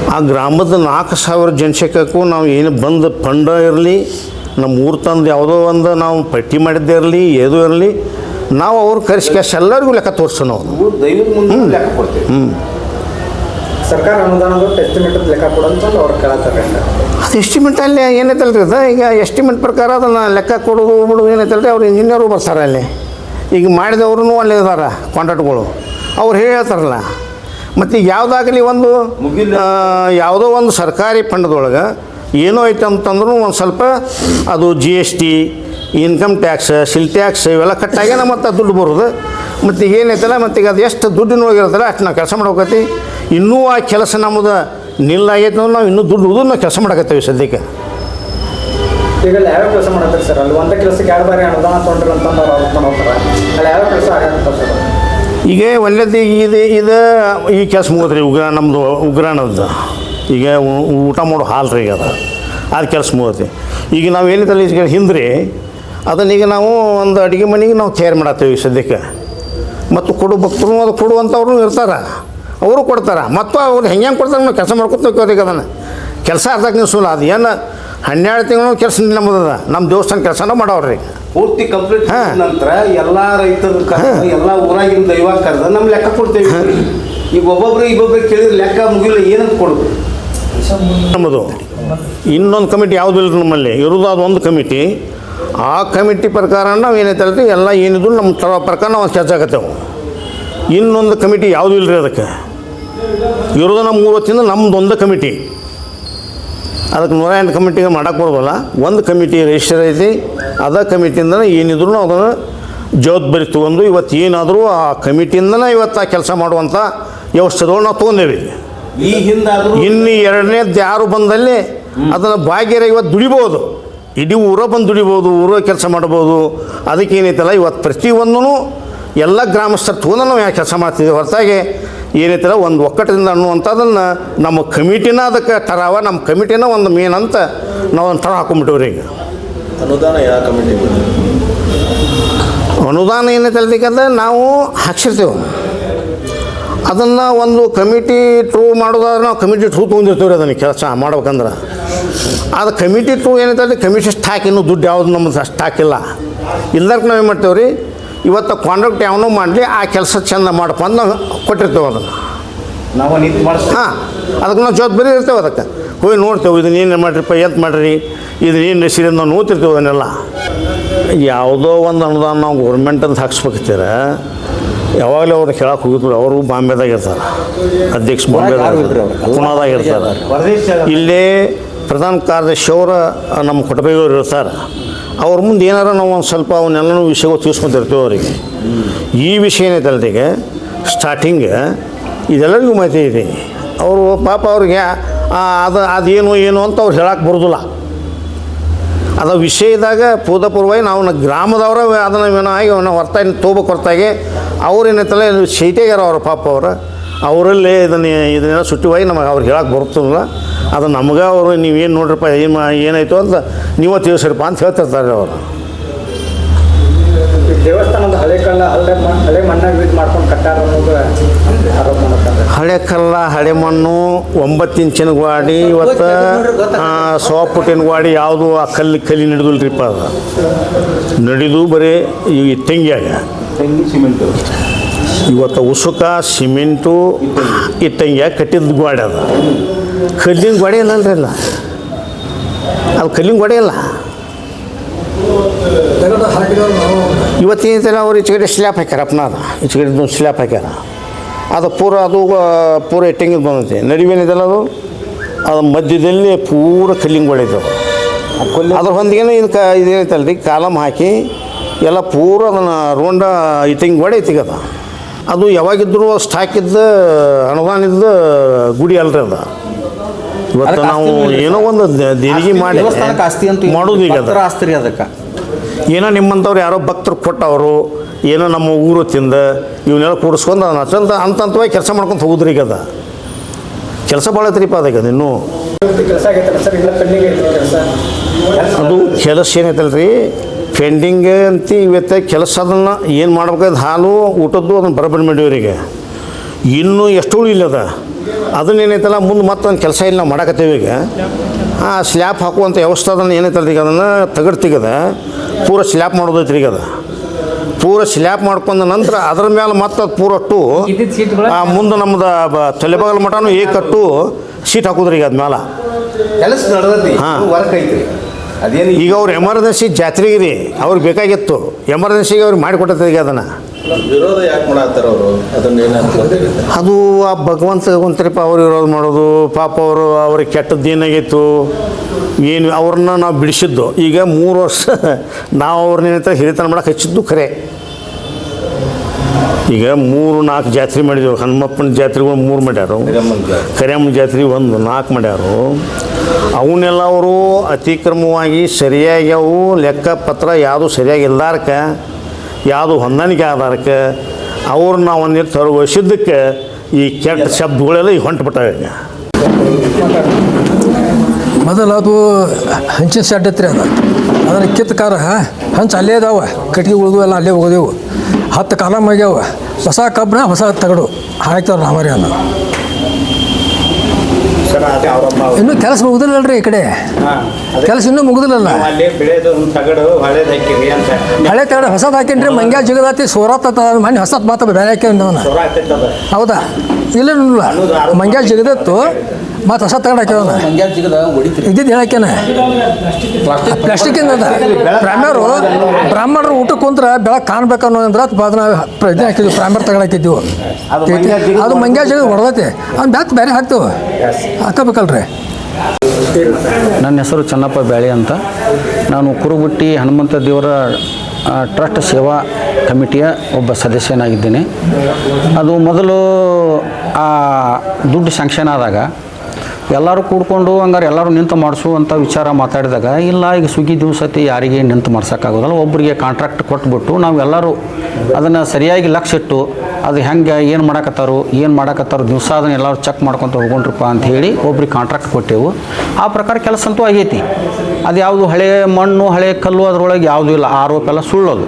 ಆ ಗ್ರಾಮದ ನಾಲ್ಕು ಸಾವಿರ ಜನಸಂಖ್ಯೆಗೂ ನಾವು ಏನು ಬಂದು ಫಂಡ ಇರಲಿ ನಮ್ಮ ಊರು ತಂದು ಯಾವುದೋ ಒಂದು ನಾವು ಪಟ್ಟಿ ಮಾಡಿದ್ದೇ ಇರಲಿ ಏನೂ ಇರಲಿ ನಾವು ಅವ್ರು ಕರೆಸಿ ಕ್ಯಾಶ್ ಎಲ್ಲರಿಗೂ ಲೆಕ್ಕ ತೋರಿಸೋ ನಾವು ಲೆಕ್ಕ ಕೊಡ್ತೀವಿ ಹ್ಞೂ ಸರ್ಕಾರ ಅನುದಾನದ ಎಸ್ಟಿಮೇಟ್ ಲೆಕ್ಕ ಕೊಡು ಅಂತಂದು ಅವ್ರು ಕೇಳತ್ತಾರೆ ಅದು ಅದು? ಈಗ ಎಸ್ಟಿಮೇಟ್ ಪ್ರಕಾರ ಅದನ್ನು ಲೆಕ್ಕ ಕೊಡೋದು ಬಿಡೋದು ರೀ ಅವ್ರು ಇಂಜಿನಿಯರು ಬರ್ತಾರೆ ಅಲ್ಲಿ. ಈಗ ಮಾಡಿದವ್ರು ಅಲ್ಲಿ ಇದಾರ ಕಾಂಟ್ರಾಕ್ಟ್ಗಳು ಅವ್ರು ಹೇಳ್ತಾರಲ್ಲ ಮತ್ತು ಯಾವುದಾಗಲಿ ಒಂದು ಯಾವುದೋ ಒಂದು ಸರ್ಕಾರಿ ಫಂಡದೊಳಗೆ ಏನೋ ಐತೆ ಅಂತಂದ್ರೂ ಒಂದು ಸ್ವಲ್ಪ ಅದು G S T income tax ಸಿಲ್ ಟ್ಯಾಕ್ಸ್ ಇವೆಲ್ಲ ಕಟ್ಟಾಗೇನ ಮತ್ತು ದುಡ್ಡು ಬರೋದು. ಮತ್ತು ಏನೈತಲ್ಲ ಮತ್ತು ಈಗ ಅದು ಎಷ್ಟು ದುಡ್ಡಿನೊಳಗಿರುತ್ತಲ್ಲ ಅಷ್ಟು ನಾವು ಕೆಲಸ ಮಾಡೋಕತಿ ಇನ್ನೂ ಆ ಕೆಲಸ ನಮ್ಮದು ನಿಲ್ಲಾಗೈತೆ ಅಂದ್ರೆ ನಾವು ಇನ್ನೂ ದುಡ್ಡು ಉಳಿದು ನಾವು ಕೆಲಸ ಮಾಡಕತ್ತೇವೆ ಸದ್ಯಕ್ಕೆ. ಈಗ ಯಾವ ಕೆಲಸ ಮಾಡತ್ತೀರಿ ಸರ್? ಅಲ್ಲಿ ಒಂದೇ ಕೆಲಸಕ್ಕೆ ಎರಡು ಬಾರಿ ಅನುದಾನ ತೊಂದರೆ ಅಂತಂದ್ರೆ ಯಾವ ಕೆಲಸ ಆಗತ್ತೆ ಸರ್? ಈಗ ಒಳ್ಳೆದು ಇದು ಇದು ಈ ಕೆಲಸ ಮುಗಿದ್ರಿ ಉಗ್ರ ನಮ್ಮದು ಉಗ್ರಾಣದ್ದು ಈಗ ಊಟ ಮಾಡೋ ಹಾಲು ರೀ ಈಗ ಅದು. ಅದು ಕೆಲಸ ಮುಗತಿ ಈಗ ನಾವು ಏನಿದ್ದಲ್ಲ ಈಗ ಹಿಂದ್ರಿ ಅದನ್ನೀಗ ನಾವು ಒಂದು ಅಡುಗೆ ಮನೆಗೆ ನಾವು ತಯಾರು ಮಾಡತ್ತೇವೆ ಸದ್ಯಕ್ಕೆ. ಮತ್ತು ಕೊಡು ಭಕ್ತರು ಅದು ಕೊಡುವಂಥವ್ರು ಇರ್ತಾರೆ. ಅವರು ಕೊಡ್ತಾರೆ. ಮತ್ತು ಅವ್ರು ಹೆಂಗೆ ಕೊಡ್ತಾರೆ ನಾವು ಕೆಲಸ ಮಾಡ್ಕೊತೀವಿ ಅದನ್ನು. ಕೆಲಸ ಅರ್ಧಕ್ಕೆ ನಿಲ್ಸಲ್ಲ. ಅದು ಏನು ಹನ್ನೆರಡು ತಿಂಗಳು ಕೆಲಸ ನಮ್ಮದ ನಮ್ಮ ದೇವಸ್ಥಾನ ಕೆಲಸನೂ ಮಾಡವ್ರಿ. ಪೂರ್ತಿ ಕಂಪ್ಲೀಟ್ ಹಾ. ನಂತರ ಎಲ್ಲ ರೈತರ ಕರೆದು ಎಲ್ಲ ಊರಾಗಿನ ದೈವ ಕರೆದ ನಮ್ಮ ಲೆಕ್ಕ ಕೊಡ್ತೇವೆ. ಈಗ ಒಬ್ಬೊಬ್ರು ಇಬ್ಬೊಬ್ರು ಕೇಳಿದ್ರೆ ಲೆಕ್ಕ ಮುಗಿಲ್ಲ ಏನಂತ ಕೊಡೋದು ನಮ್ಮದು. ಇನ್ನೊಂದು ಕಮಿಟಿ ಯಾವುದು ಇಲ್ಲ ನಮ್ಮಲ್ಲಿ. ಇರೋದು ಅದು ಒಂದು ಕಮಿಟಿ. ಆ ಕಮಿಟಿ ಪ್ರಕಾರ ನಾವು ಏನೈತೆ ಅಲ್ರಿ ಎಲ್ಲ ಏನಿದ್ರು ನಮ್ಮ ತರ ಪ್ರಕಾರ ನಾವು ಕೆಲಸ ಆಗತ್ತೇವೆ ಇನ್ನೊಂದು ಕಮಿಟಿ ಯಾವುದೂ ಇಲ್ಲ ರೀ ಅದಕ್ಕೆ? ಇರೋದು ನಮ್ಮ ಮೂವತ್ತಿಂದ ನಮ್ಮದೊಂದು ಕಮಿಟಿ. ಅದಕ್ಕೆ ನೂರ ಎಂಟು ಕಮಿಟಿಗೆ ಮಾಡಕ್ಕೆ ಬರ್ಬೋಲ್ಲ ಒಂದು ಕಮಿಟಿ ರಿಜಿಸ್ಟರ್ ಐತಿ. ಅದ ಕಮಿಟಿಯಿಂದ ಏನಿದ್ರು ಅದನ್ನು ಜವಾಬ್ದಾರಿ ತೊಗೊಂಡು ಇವತ್ತು ಏನಾದರೂ ಆ ಕಮಿಟಿಯಿಂದನೇ ಇವತ್ತು ಆ ಕೆಲಸ ಮಾಡುವಂಥ ವ್ಯವಸ್ಥೆಗಳು ನಾವು ತೊಗೊಂಡೇವಿ. ಈ ಹಿಂದೆ ಇನ್ನು ಎರಡನೇದು ಯಾರು ಬಂದಲ್ಲಿ ಅದನ್ನು ಭಾಗ್ಯರ ಇವತ್ತು ದುಡಿಬೋದು. ಇಡೀ ಊರ ಬಂದು ದುಡಿಬೋದು ಊರ ಕೆಲಸ ಮಾಡ್ಬೋದು. ಅದಕ್ಕೆ ಏನೈತಲ್ಲ ಇವತ್ತು ಪ್ರತಿಯೊಂದೂ ಎಲ್ಲ ಗ್ರಾಮಸ್ಥರು ತೊಗೊಂಡು ನಾವು ಯಾವ ಕೆಲಸ ಮಾಡ್ತಿದ್ದೀವಿ ಹೊರತಾಗಿ ಏನೈತಲ್ಲ ಒಂದು ಒಕ್ಕಟದಿಂದ ಅನ್ನುವಂಥದ್ದನ್ನು ನಮ್ಮ ಕಮಿಟಿನ ಅದಕ್ಕೆ ತರಾವ ನಮ್ಮ ಕಮಿಟಿನ ಒಂದು ಮೇನ್ ಅಂತ ನಾವು ಒಂದು ಥರ ಹಾಕೊಂಡ್ಬಿಟ್ಟಿವ್ರಿ ಈಗ. ಅನುದಾನ ಯಾವ ಕಮಿಟಿ ಅನುದಾನ ಅಂದ್ರೆ ನಾವು ಹಾಕ್ಸಿರ್ತೇವೆ. ಅದನ್ನು ಒಂದು ಕಮಿಟಿ ಟ್ರೂ ಮಾಡೋದಾದ್ರೆ ನಾವು ಕಮಿಟಿ ಟ್ರೂ ತೊಗೊಂಡಿರ್ತೀವಿ ರೀ ಅದನ್ನು ಕೆಲಸ ಮಾಡ್ಬೇಕಂದ್ರೆ. ಅದು ಕಮಿಟಿ ಟ್ರೂ ಏನೈತಲ್ಲ ಕಮಿಟಿ ಸ್ಟಾಕ್ ಇನ್ನೂ ದುಡ್ಡು ಯಾವುದು ನಮ್ಮದು ಸ್ಟಾಕ್ ಇಲ್ಲ. ಇಲ್ದಕ್ಕೆ ನಾವು ಏನು ಮಾಡ್ತೇವೆ ರೀ ಇವತ್ತು ಕಾಂಟ್ರಾಕ್ಟ್ ಯಾವನು ಮಾಡಲಿ ಆ ಕೆಲಸ ಚೆಂದ ಮಾಡ್ಕೊಂಡು ಅಂತ ನಾವು ಕೊಟ್ಟಿರ್ತೇವೆ ಅದನ್ನು. ನಾವು ಹಾಂ ಅದಕ್ಕೆ ನಾವು ಜವಾಬ್ದಾರಿ ಇರ್ತೇವೆ ಅದಕ್ಕೆ. ಹೋಗಿ ನೋಡ್ತೇವೆ ಇದನ್ನ ಏನು ಮಾಡಿರಿಪ್ಪ ಎಂತ ಮಾಡಿರಿ? ಇದು ನೀನು ಸಿರಿ ನಾವು ನೋಡ್ತಿರ್ತೇವೆ ಅದನ್ನೆಲ್ಲ. ಯಾವುದೋ ಒಂದು ಅನುದಾನ ನಾವು ಗೌರ್ಮೆಂಟ್ ಅಂತ ಹಾಕ್ಸ್ಬೇಕತ್ತೀರ ಯಾವಾಗಲೂ ಅವ್ರು ಕೇಳಕ್ಕೆ ಹೋಗಿದ್ರು ಅವರು ಬಾಂಬೆದಾಗ ಇರ್ತಾರೆ. ಅಧ್ಯಕ್ಷ ಬಾಂಬೆದಾಗ ಇರ್ತಾರೆ ಪುಣಾದಾಗ ಇರ್ತಾರೆ. ಇಲ್ಲೇ ಪ್ರಧಾನ ಕಾರ್ಯದರ್ಶಿ ಅವರ ನಮ್ಮ ಕೊಟಬೇಗವ್ರು ಇರ್ತಾರೆ. ಅವ್ರ ಮುಂದೆ ಏನಾರ ನಾವು ಒಂದು ಸ್ವಲ್ಪ ಅವನ್ನೆಲ್ಲನೂ ವಿಷಯಗಳು ತಿಳಿಸ್ಕೊತಿರ್ತೀವಿ ಅವರಿಗೆ. ಈ ವಿಷಯ ಏನೈತೆ ಈಗ ಸ್ಟಾರ್ಟಿಂಗ್ ಇದೆಲ್ಲರಿಗೂ ಮಾಹಿತಿ ಇದೆ ಅವರು ಪಾಪ ಅವ್ರಿಗೆ ಅದು ಅದೇನು ಏನು ಅಂತ ಅವ್ರು ಹೇಳಕ್ಕೆ ಬರೋದಿಲ್ಲ. ಅದು ವಿಷಯದಾಗ ಪೂರ್ವಪೂರ್ವವಾಗಿ ನಾವು ಗ್ರಾಮದವರ ಅದನ್ನು ಏನೋ ಆಗಿ ಅವನ್ನ ಹೊರ್ತಾಗಿ ತೊಗೋಬೇಕು ಹೊರತಾಗಿ ಅವ್ರು ಏನೈತಲ್ಲ ಶೈತೆಗಾರ ಅವ್ರ ಪಾಪ ಅವರು. ಅವರಲ್ಲೇ ಇದನ್ನು, ಇದನ್ನೆಲ್ಲ ಸುಟ್ಟಿವಾಗಿ ನಮಗೆ ಅವ್ರಿಗೆ ಹೇಳಕ್ಕೆ ಬರ್ತದಿಲ್ಲ ಅದು ನಮ್ಗೆ ಅವರು ನೀವೇನು ನೋಡ್ರಪ್ಪ ಏನು ಏನಾಯ್ತು ಅಂತ ನೀವು ತಿಳಿಸ್ರಪ್ಪ ಅಂತ ಹೇಳ್ತಿರ್ತಾರೆ ಅವರು. ದೇವಸ್ಥಾನದ ಹಳೆ ಕಾಲ ಹಳೆ ಹಳೆ ಮಣ್ಣಾಗ ಯೂಸ್ ಮಾಡ್ಕೊಂಡು ಕಟ್ಟಾರ ಅನ್ನೋದು ಆರೋಪ ಮಾಡ್ತಾರೆ. ಹಳೆ ಕಲ್ಲ ಹಳೆ ಮಣ್ಣು ಒಂಬತ್ತು ಇಂಚಿನ ಗ್ವಾಡಿ ಇವತ್ತು ಸೋಪುಟಿನ ಫುಟಿನ ಗಾಡಿ ಯಾವುದು ಆ ಕಲ್ಲಿ ಕಲ್ಲಿ ನಡೆದಿಲ್ರಿಪ್ಪ ಅದು. ನಡೆದು ಬರೀ ಈ ತೆಂಗಿಯಾಗ. ತೆಂಗಿ ಸಿಮೆಂಟ್. ಇವತ್ತು ಉಸುಕ ಸಿಮೆಂಟು ಇತ್ತಂಗಿಯಾಗ ಕಟ್ಟಿದ ಗ್ವಾಡಿ ಅದು. ಕಲ್ಲಿನ ಗೋಡೆ ಇಲ್ಲಲ್ರಿ ಅಲ್ಲ ಅದು ಕಲ್ಲಿನ ಗೋಡೆ ಇಲ್ಲ. ಇವತ್ತಿನ ಹಾಕಿದವ್ರು ಅವ್ರು ಈಚೆ ಕಡೆ ಸ್ಲ್ಯಾಪ್ ಹಾಕ್ಯಾರ ಅಪ್ನಾರ ಈಚೆ ಕಡೆ ಒಂದು ಸ್ಲ್ಯಾಪ್ ಹಾಕ್ಯಾರ. ಅದು ಪೂರ ಅದು ಪೂರ ಇಟ್ಟಂಗಿದ್ದು ಬಂದೈತೆ. ನಡುವೇನಿದೆಲ್ಲ ಅದು? ಅದು ಮಧ್ಯದಲ್ಲಿ ಪೂರ ಕಲ್ಲಿನ ಗೋಡೆ ಇದ್ದವು. ಅದ್ರ ಹೊಂದಿಗೆ ಇದು ಕ ಇದೇನೈತಲ್ಲ ರೀ ಕಾಲಮ್ ಹಾಕಿ ಎಲ್ಲ ಪೂರ ಅದನ್ನು ರೋಂಡ ಇಟ್ಟಿಂಗ್ ಗೋಡೆ ಐತಿ ಅದು. ಅದು ಯಾವಾಗಿದ್ದರೂ ಸ್ಟಾಕಿದ್ದ ಅನುದಾನಿದ್ದ ಗುಡಿ ಅಲ್ರಿ ಅದು. ಇವತ್ತು ನಾವು ಏನೋ ಒಂದು ದೇಣಿಗೆ ಮಾಡಿ ದೇವಸ್ಥಾನಕ್ಕೆ ಆಸ್ತಿ ಅಂತ ಮಾಡೋದು ಈಗ ಭಕ್ತರ ಆಸ್ತಿ ರೀ ಅದಕ್ಕೆ. ಏನೋ ನಿಮ್ಮಂಥವ್ರು ಯಾರೋ ಭಕ್ತರು ಕೊಟ್ಟವರು ಏನೋ ನಮ್ಮ ಊರು ತಿಂದ ಇವನ್ನೆಲ್ಲ ಕೂಡಿಸ್ಕೊಂಡು ಅದನ್ನ ಅತ್ಯಂತ ಹಂತ ಹಂತವಾಗಿ ಕೆಲಸ ಮಾಡ್ಕೊಂಡು ಹೋಗುದ್ರಿ ಈಗ ಅದ. ಕೆಲಸ ಭಾಳ ಐತ್ರಿಪ್ಪ ಅದಕ್ಕೆ ಅದು ಇನ್ನೂ ಅದು ಕೆಲಸ ಏನೈತಲ್ಲ ರೀ ಪೆಂಡಿಂಗ್ ಅಂತ ಇವತ್ತೆ ಕೆಲಸ ಅದನ್ನು ಏನು ಮಾಡ್ಬೇಕಾದ್ರೆ ಹಾಲು ಊಟದ್ದು ಅದನ್ನು ಬರಬಂದು ಮಾಡಿವ್ರಿಗೆ ಇನ್ನೂ ಎಷ್ಟು ಉಳಿಲ್ಲದ ಅದನ್ನೇನೈತಲ್ಲ ಮುಂದೆ ಮತ್ತೊಂದು ಕೆಲಸ ಇಲ್ಲ ನಾವು ಮಾಡಕತ್ತೀವಿ ಈಗ. ಆ ಸ್ಲ್ಯಾಪ್ ಹಾಕುವಂಥ ವ್ಯವಸ್ಥೆ ಅದನ್ನು ಏನೈತಲ್ಲ ಈಗ ಅದನ್ನು ತಗಡು ತೆಗೆದ ಪೂರ ಸ್ಲ್ಯಾಪ್ ಮಾಡೋದೈತ್ರಿ ಈಗ ಅದು. ಪೂರ ಸ್ಲ್ಯಾಪ್ ಮಾಡ್ಕೊಂಡ ನಂತರ ಅದ್ರ ಮೇಲೆ ಮತ್ತೆ ಅದು ಪೂರಟ್ಟು ಆ ಮುಂದೆ ನಮ್ದು ಬ ತಲೆಬಗಲ್ ಮಟನು ಏಕಟ್ಟು ಸೀಟ್ ಹಾಕೋದ್ರಿ ಈಗ ಅದ್ಮೇಲೆ ಕೆಲಸ ಹಾಂ. ಹಾ. ವರ್ಕ್ ಐತ್ರಿ. ಅದೇನು ಈಗ ಅವ್ರು ಎಮರ್ಜೆನ್ಸಿ ಜಾತ್ರೆಗೆ ರೀ ಅವ್ರಿಗೆ ಬೇಕಾಗಿತ್ತು ಎಮರ್ಜೆನ್ಸಿಗೆ ಅವ್ರಿಗೆ ಮಾಡಿಕೊಟ್ಟದ ಈಗ ಅದನ್ನು. ವಿರೋಧ ಯಾಕೆ ಮಾಡತ್ತಾರ ಅವರು? ಅದನ್ನ ಅದು ಆ ಭಗವಂತ ಒಂಥರಪ್ಪ ಅವ್ರು ವಿರೋಧ ಮಾಡೋದು ಪಾಪ ಅವರು ಅವ್ರಿಗೆ ಕೆಟ್ಟದ್ದು ಏನಾಗಿತ್ತು ಏನು ಅವ್ರನ್ನ ನಾವು ಬಿಡಿಸಿದ್ದು. ಈಗ ಮೂರು ವರ್ಷ ನಾವು ಅವ್ರನ್ನ ಏನಂತ ಹಿರಿತನ ಮಾಡಕ್ಕೆ ಹಚ್ಚಿದ್ದು ಖರೆ. ಈಗ ಮೂರು ನಾಲ್ಕು ಜಾತ್ರೆ ಮಾಡಿದೆವು ಹನುಮಪ್ಪನ ಜಾತ್ರೆಗಳು ಮೂರು ಮಾಡ್ಯಾರು. ಕರಿಯಮ್ಮನ ಜಾತ್ರೆ. ಒಂದು ನಾಲ್ಕು ಮಾಡ್ಯಾರು. ಅವನ್ನೆಲ್ಲ ಅವರು ಅತಿಕ್ರಮವಾಗಿ ಸರಿಯಾಗಿ ಅವು ಲೆಕ್ಕ ಪತ್ರ ಯಾವುದು ಸರಿಯಾಗಿ ಇಲ್ದಾರಕ ಯಾವುದು ಹೊಂದಾಣಿಕೆ ಆಧಾರಕ್ಕೆ ಅವ್ರನ್ನ ನಾವು ಒಂದಿಟ್ಟು ತೊರಗೊಳಿಸಿದ್ದಕ್ಕೆ ಈ ಕೆಟ್ಟ ಶಬ್ದಗಳೆಲ್ಲ ಈಗ ಹೊಂಟ್ಬಿಟ್ಟಾವೆ ಈಗ. ಮೊದಲು ಅದು ಹಂಚಿನ ಸೆಡ್ ಹತ್ರ ಅದು. ಅದನ್ನು ಕಿತ್ತ ಕಾರ ಹಂಚು ಅಲ್ಲೇ ಅದಾವ. ಕಟ್ಟಿಗೆ ಉಳಿದು ಎಲ್ಲ ಅಲ್ಲೇ ಹೋಗೋದೆವು ಹತ್ತು ಕಾಲಮ್ ಆಗ್ಯಾವ. ಹೊಸ ಕಬ್ಬನ ಹೊಸ ತಗಡು. ಹಾಕ್ತಾರ ನಾವರಿ ಅನ್ನ ಇನ್ನೂ ಕೆಲಸ ಮುಗಿದಿಲ್ಲಲ್ರಿ ಈ ಕಡೆ. ಕೆಲಸ ಇನ್ನೂ ಮುಗಿದಿಲ್ಲಲ್ಲ. ಹಳೆ ತಗಡು ಹೊಸದು ಹಾಕಿನ್ರಿ. ಮಂಗ್ಯ ಜಿಗದಾತಿ ಸೋರಾತ ಮನೆ ಹೊಸದು ಮಾತ ಬೇರೆ ಆಗ್ತೈತೆ ಹೌದಾ? ಇಲ್ಲ ಇಲ್ಲ ಮಂಗ್ಯ ಜಿಗದತ್ತು. ಮತ್ತು ಹೊಸ ತಗೊಂಡು ಹೊಡಿತ್ರಿ. ಇದ್ದಿದ್ದು ಹೇಳಕ್ಕೇನ? ಪ್ಲಾಸ್ಟಿಕ್ ಅದ. ಬ್ರಾಹ್ಮಣರು ಬ್ರಾಹ್ಮಣರು ಊಟಕ್ಕೆ ಕುಂತ್ರ ಬೆಳಗ್ಗೆ ಕಾಣ್ಬೇಕು ಅನ್ನೋ ಅಂದ್ರೆ ಅದು ಅದನ್ನ ಪ್ರಜ್ಞೆ ಹಾಕಿದ್ವಿ ಬ್ರಾಹ್ಮಣ ತಗೊಂಡು ಹಾಕಿದ್ವಿ. ಅದು ಮಂಗ್ಯ ಜಿಗದ್ ಹೊಡೆದೈತಿ. ಅವ್ನು ಬ್ಯಾಕ್ ಬೇರೆ ಹಾಕ್ತೇವೆ. ಹಾಕಬೇಕಲ್ರಿ. ನನ್ನ ಹೆಸರು ಚನ್ನಪ್ಪ ಬ್ಯಾಳಿ ಅಂತ. ನಾನು ಕುರುಗುಟ್ಟಿ ಹನುಮಂತ ದೇವರ ಟ್ರಸ್ಟ್ ಸೇವಾ ಕಮಿಟಿಯ ಒಬ್ಬ ಸದಸ್ಯನಾಗಿದ್ದೇನೆ. ಅದು ಮೊದಲು ಆ, ದುಡ್ಡು ಸ್ಯಾಂಕ್ಷನ್ ಆದಾಗ ಎಲ್ಲರೂ ಕೂಡ್ಕೊಂಡು ಹಂಗಾರೆ ಎಲ್ಲರೂ ನಿಂತು ಮಾಡಿಸು ಅಂತ ವಿಚಾರ ಮಾತಾಡಿದಾಗ, ಇಲ್ಲ ಈಗ ಸ್ವಿಗ್ಗಿ ದಿವಸತಿ ಯಾರಿಗೆ ನಿಂತು ಮಾಡ್ಸೋಕ್ಕಾಗೋದಲ್ಲ ಒಬ್ಬರಿಗೆ ಕಾಂಟ್ರಾಕ್ಟ್ ಕೊಟ್ಬಿಟ್ಟು ನಾವು ಎಲ್ಲರೂ ಅದನ್ನು ಸರಿಯಾಗಿ ಲಕ್ಷ ಇಟ್ಟು ಅದು ಹೆಂಗೆ, ಏನು ಮಾಡಕತ್ತಾರೋ ಏನು ಮಾಡಕತ್ತಾರೋ ದಿವಸ ಅದನ್ನ ಎಲ್ಲರೂ ಚೆಕ್ ಮಾಡ್ಕೊತ ಹೋಗೊಂಡ್ರಪ್ಪ ಅಂತ ಹೇಳಿ ಒಬ್ರಿಗೆ ಕಾಂಟ್ರಾಕ್ಟ್ ಕೊಟ್ಟೆವು. ಆ ಪ್ರಕಾರ ಕೆಲಸ ಅಂತೂ ಆಗೈತಿ. ಅದು ಯಾವುದು ಹಳೆ ಮಣ್ಣು ಹಳೆ ಕಲ್ಲು ಅದರೊಳಗೆ ಯಾವುದೂ ಇಲ್ಲ. ಆರೋಪ ಎಲ್ಲ ಸುಳ್ಳೋದು.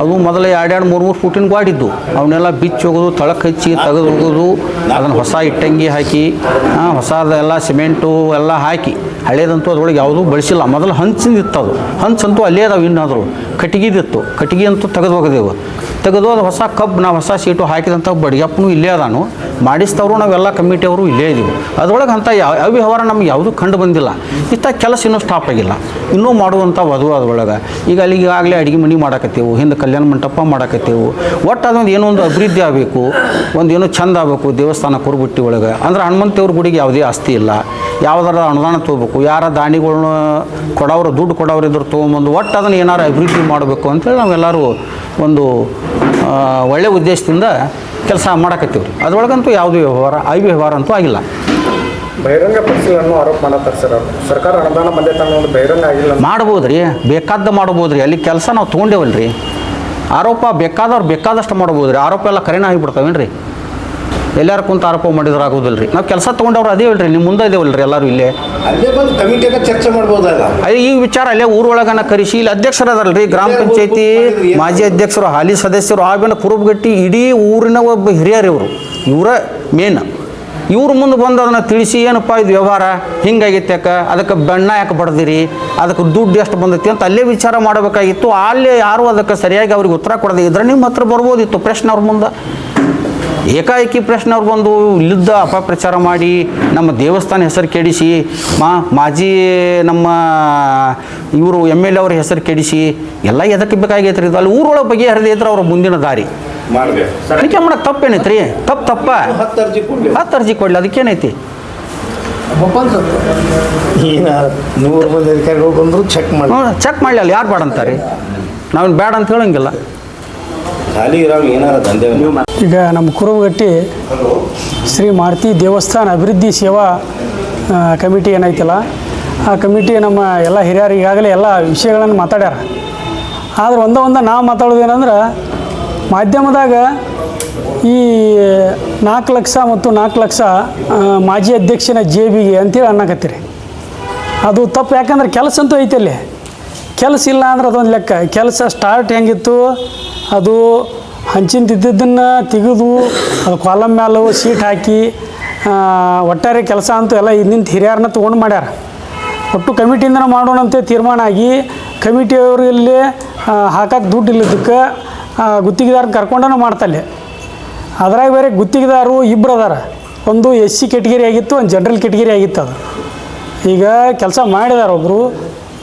ಅದು ಮೊದಲು ಎರಡೆರಡು ಮೂರು ಮೂರು ಫುಟಿನ ಗಾಡಿದ್ದು ಅವನ್ನೆಲ್ಲ ಬಿಚ್ಚಿ ಹೋಗೋದು ತಳಕ್ಕೆ ಹಚ್ಚಿ ತೆಗೆದು ಹೋಗೋದು ಅದನ್ನು ಹೊಸ ಇಟ್ಟಂಗಿ ಹಾಕಿ ಆ, ಹೊಸದೆಲ್ಲ ಸಿಮೆಂಟು ಎಲ್ಲ ಹಾಕಿ ಹಳೇದಂತೂ ಅದರೊಳಗೆ ಯಾವುದೂ ಬಳಸಿಲ್ಲ. ಮೊದಲು ಹಂಚಿಂದಿತ್ತು ಅದು ಹಂಚಂತೂ ಅಲ್ಲೇ ಅದಾವೆ ಇನ್ನಾದರೂ ಕಟ್ಟಿಗೆದಿತ್ತು. ಕಟ್ಟಿಗೆ ಅಂತೂ ತೆಗೆದು ಹೋಗದೇವು ತೆಗೆದು ಅದು ಹೊಸ ಕಬ್ಬು ನಾವು ಹೊಸ ಸೀಟು ಹಾಕಿದಂಥ ಬಡಿಗಪ್ಪನು ಇಲ್ಲೇ ಅದಾನು. ಮಾಡಿಸ್ತವ್ರು ನಾವೆಲ್ಲ ಕಮಿಟಿಯವರು ಇಲ್ಲೇ ಇದ್ದೀವಿ ಅದರೊಳಗೆ ಅಂಥ ಯಾವ ಅವ್ಯವಹಾರ ನಮ್ಗೆ ಯಾವುದೂ ಕಂಡು ಬಂದಿಲ್ಲ. ಇತ್ತ ಕೆಲಸ ಇನ್ನೂ ಸ್ಟಾಪ್ ಆಗಿಲ್ಲ. ಇನ್ನೂ ಮಾಡುವಂಥ ವಧು ಅದ್ರೊಳಗೆ. ಈಗ ಅಲ್ಲಿ ಈಗಾಗಲೇ ಅಡುಗೆ ಮನೆ ಮಾಡಾಕತ್ತೇವು, ಹಿಂದೆ ಕಲ್ಯಾಣ ಮಂಟಪ ಮಾಡಾಕತ್ತೇವು. ಒಟ್ಟು ಅದೊಂದು ಏನೋ ಒಂದು ಅಭಿವೃದ್ಧಿ ಆಗಬೇಕು ಒಂದು ಏನೋ ಚಂದ ಆಗಬೇಕು ದೇವಸ್ಥಾನ ಕುರುಬುಟ್ಟಿ ಒಳಗೆ. ಅಂದ್ರೆ ಹನುಮಂತೇವ್ರ ಗುಡಿಗೆ ಯಾವುದೇ ಆಸ್ತಿ ಇಲ್ಲ. ಯಾವ್ದಾರ ಅನುದಾನ ತೊಗೋಬೇಕು ಯಾರ ದಾನಿಗಳ್ನ ಕೊಡೋರು ದುಡ್ಡು ಕೊಡೋರು ಇದ್ರು ತೊಗೊಂಬಂದು ಒಟ್ಟು ಅದನ್ನು ಏನಾರು ಅಭಿವೃದ್ಧಿ ಮಾಡಬೇಕು ಅಂತೇಳಿ ನಾವೆಲ್ಲರೂ ಒಂದು ಒಳ್ಳೆಯ ಒಳ್ಳೆ ಉದ್ದೇಶದಿಂದ ಕೆಲಸ ಮಾಡಕತ್ತೀವಿ ಅದ್ರೊಳಗಂತೂ ಯಾವುದೇ ವ್ಯವಹಾರ ಐ ವ್ಯವಹಾರ ಅಂತೂ ಆಗಿಲ್ಲ. ಬಹಿರಂಗ ಪಡಿಸಿಲ್ಲ ಆರೋಪ ಮಾಡತ್ತಾರೆ ಸರ್ ಸರ್ಕಾರ ಅನುದಾನ ಬಂದೆ ತಂದು ಬಹಿರಂಗ ಆಗಿಲ್ಲ ಮಾಡ್ಬೋದು ರೀ ಬೇಕಾದ್ದು ಮಾಡ್ಬೋದು ರೀ ಅಲ್ಲಿ ಕೆಲಸ ನಾವು ತೊಗೊಂಡೇವಲ್ಲ ರೀ ಆರೋಪ ಬೇಕಾದವ್ರು ಬೇಕಾದಷ್ಟು ಮಾಡ್ಬೋದು ರೀ ಆರೋಪ ಎಲ್ಲ ಕರೆನ ಆಗಿಬಿಡ್ತಾವೇನು ರೀ ಎಲ್ಲಾರು ಕುಂತ ಆರೋಪ ಮಾಡಿದ್ರೆ ಆಗೋದಿಲ್ಲ ರೀ ನಾವು ಕೆಲಸ ತೊಗೊಂಡವ್ರು ಅದೇವಲ್ಲ ರೀ ನಿಮ್ಮ ಮುಂದೆ ಇದೇವಲ್ಲ ರೀ ಎಲ್ಲರೂ ಇಲ್ಲೇ. ಅಲ್ಲೇ ಬಂದು ಕಮಿಟಿಯಾಗ ಚರ್ಚೆ ಮಾಡ್ಬೋದಲ್ಲ? ಅದೇ ಈ ವಿಚಾರ ಅಲ್ಲೇ ಊರೊಳಗನ ಕರೆಸಿ ಇಲ್ಲಿ ಅಧ್ಯಕ್ಷರು ರೀ ಗ್ರಾಮ ಪಂಚಾಯತಿ ಮಾಜಿ ಅಧ್ಯಕ್ಷರು ಹಾಲಿ ಸದಸ್ಯರು ಆಮೇಲೆ ಕುರುಬಗಟ್ಟಿ ಇಡೀ ಊರಿನ ಒಬ್ಬ ಹಿರಿಯರು ಇವರು. ಇವರ ಮೇನ್. ಇವ್ರ ಮುಂದೆ ಬಂದು ಅದನ್ನು ತಿಳಿಸಿ ಏನಪ್ಪ ಇದು ವ್ಯವಹಾರ ಹಿಂಗಾಗಿತ್ತು ಯಾಕೆ ಅದಕ್ಕೆ ಬಣ್ಣ ಯಾಕೆ ಬಡ್ದಿರಿ ಅದಕ್ಕೆ ದುಡ್ಡು ಎಷ್ಟು ಬಂದೈತಿ ಅಂತ ಅಲ್ಲೇ ವಿಚಾರ ಮಾಡಬೇಕಾಗಿತ್ತು. ಅಲ್ಲೇ ಯಾರು ಅದಕ್ಕೆ ಸರಿಯಾಗಿ ಅವ್ರಿಗೆ ಉತ್ತರ ಕೊಡದೆ ಇದ್ರೆ ನಿಮ್ಮ ಹತ್ರ ಬರ್ಬೋದಿತ್ತು ಪ್ರಶ್ನೆ ಅವ್ರ ಮುಂದೆ. ಏಕಾಏಕಿ ಪ್ರಶ್ನೆ ಅವ್ರು ಬಂದು ಇಲ್ಲಿದ್ದ ಅಪಪ್ರಚಾರ ಮಾಡಿ ನಮ್ಮ ದೇವಸ್ಥಾನ ಹೆಸರು ಕೆಡಿಸಿ ಮಾ ಮಾಜಿ ನಮ್ಮ ಇವರು ಎಂ ಎಲ್ ಎ ಅವ್ರ ಹೆಸರು ಕೆಡಿಸಿ ಎಲ್ಲ ಎದಕ್ಕೆ ಬೇಕಾಗೈತ್ರಿ ಇದು? ಅಲ್ಲಿ ಊರೊಳಗೆ ಬಗೆಹರಿದಿದ್ರೆ ಅವ್ರ ಮುಂದಿನ ದಾರಿ. ಮಾಡ್ಬೇಕು ಅದಕ್ಕೆ ಮಾಡಕ್ಕೆ ತಪ್ಪೇನೈತ್ರಿ? ತಪ್ಪು ತಪ್ಪ. ಹತ್ತು ಅರ್ಜಿ ಕೊಡ್ಲಿ. ಹತ್ತು ಅರ್ಜಿ ಕೊಡ್ಲಿ ಅದಕ್ಕೇನೈತಿ? ನೂರು ಮಂದಿ ಅಧಿಕಾರಿಗಳು ಬಂದರು ಚೆಕ್ ಮಾಡಿ ಚೆಕ್ ಮಾಡಲಿ ಅಲ್ಲಿ ಯಾರು ಬೇಡ ಅಂತಾರೆ? ನಾವೇನು ಬೇಡ ಅಂತ ಹೇಳಂಗಿಲ್ಲ. ಖಾಲಿ ಏನಾರ ದಂಧೆ ಈಗ ನಮ್ಮ ಕುರುಬಗಟ್ಟಿ ಶ್ರೀ ಮಾರುತಿ ದೇವಸ್ಥಾನ ಅಭಿವೃದ್ಧಿ ಸೇವಾ ಕಮಿಟಿ ಏನೈತಲ್ಲ, ಆ ಕಮಿಟಿ ನಮ್ಮ ಎಲ್ಲ ಹಿರಿಯರು ಈಗಾಗಲೇ ಎಲ್ಲ ವಿಷಯಗಳನ್ನು ಮಾತಾಡ್ಯಾರ. ಆದ್ರೆ ಒಂದ ಒಂದ ನಾವು ಮಾತಾಡೋದು ಏನಂದ್ರೆ, ಮಾಧ್ಯಮದಾಗ ಈ ನಾಲ್ಕು ಲಕ್ಷ ಮತ್ತು ನಾಲ್ಕು ಲಕ್ಷ ಮಾಜಿ ಅಧ್ಯಕ್ಷನ ಜೇಬಿಗೆ ಅಂತೇಳಿ ಅನ್ನಕತ್ತೀರಿ. ಅದು ತಪ್ಪು, ಯಾಕಂದ್ರೆ ಕೆಲಸ ಅಂತೂ ಐತೆ ಅಲ್ಲಿ. ಕೆಲಸ ಇಲ್ಲ ಅಂದ್ರೆ ಅದೊಂದು ಲೆಕ್ಕ. ಕೆಲಸ ಸ್ಟಾರ್ಟ್ ಹೆಂಗಿತ್ತು ಅದು ಹಂಚಿಂದಿದ್ದನ್ನು ತೆಗೆದು ಅದು ಕಾಲಮ್ ಮ್ಯಾಲ ಸೀಟ್ ಹಾಕಿ ಒಟ್ಟಾರೆ ಕೆಲಸ ಅಂತೂ ಎಲ್ಲ ನಿಂತು ಹಿರಿಯರನ್ನ ತೊಗೊಂಡು ಮಾಡ್ಯಾರ. ಒಟ್ಟು ಕಮಿಟಿಯಿಂದ ಮಾಡೋಣ ಅಂತ ತೀರ್ಮಾನ ಆಗಿ, ಕಮಿಟಿಯವರು ಇಲ್ಲಿ ಹಾಕಕ್ಕೆ ದುಡ್ಡು ಇಲ್ಲದಕ್ಕೆ ಗುತ್ತಿಗೆದಾರನ ಕರ್ಕೊಂಡನ ಮಾಡ್ತಲ್ಲಿ. ಅದ್ರಾಗ ಬೇರೆ ಗುತ್ತಿಗೆದಾರರು ಇಬ್ಬರು ಅದಾರ. ಒಂದು ಎಸ್ ಸಿ ಕೆಟಗಿರಿ ಆಗಿತ್ತು, ಒಂದು ಜನ್ರಲ್ ಕೆಟಗಿರಿ ಆಗಿತ್ತು ಅದು. ಈಗ ಕೆಲಸ ಮಾಡಿದಾರೆ ಒಬ್ಬರು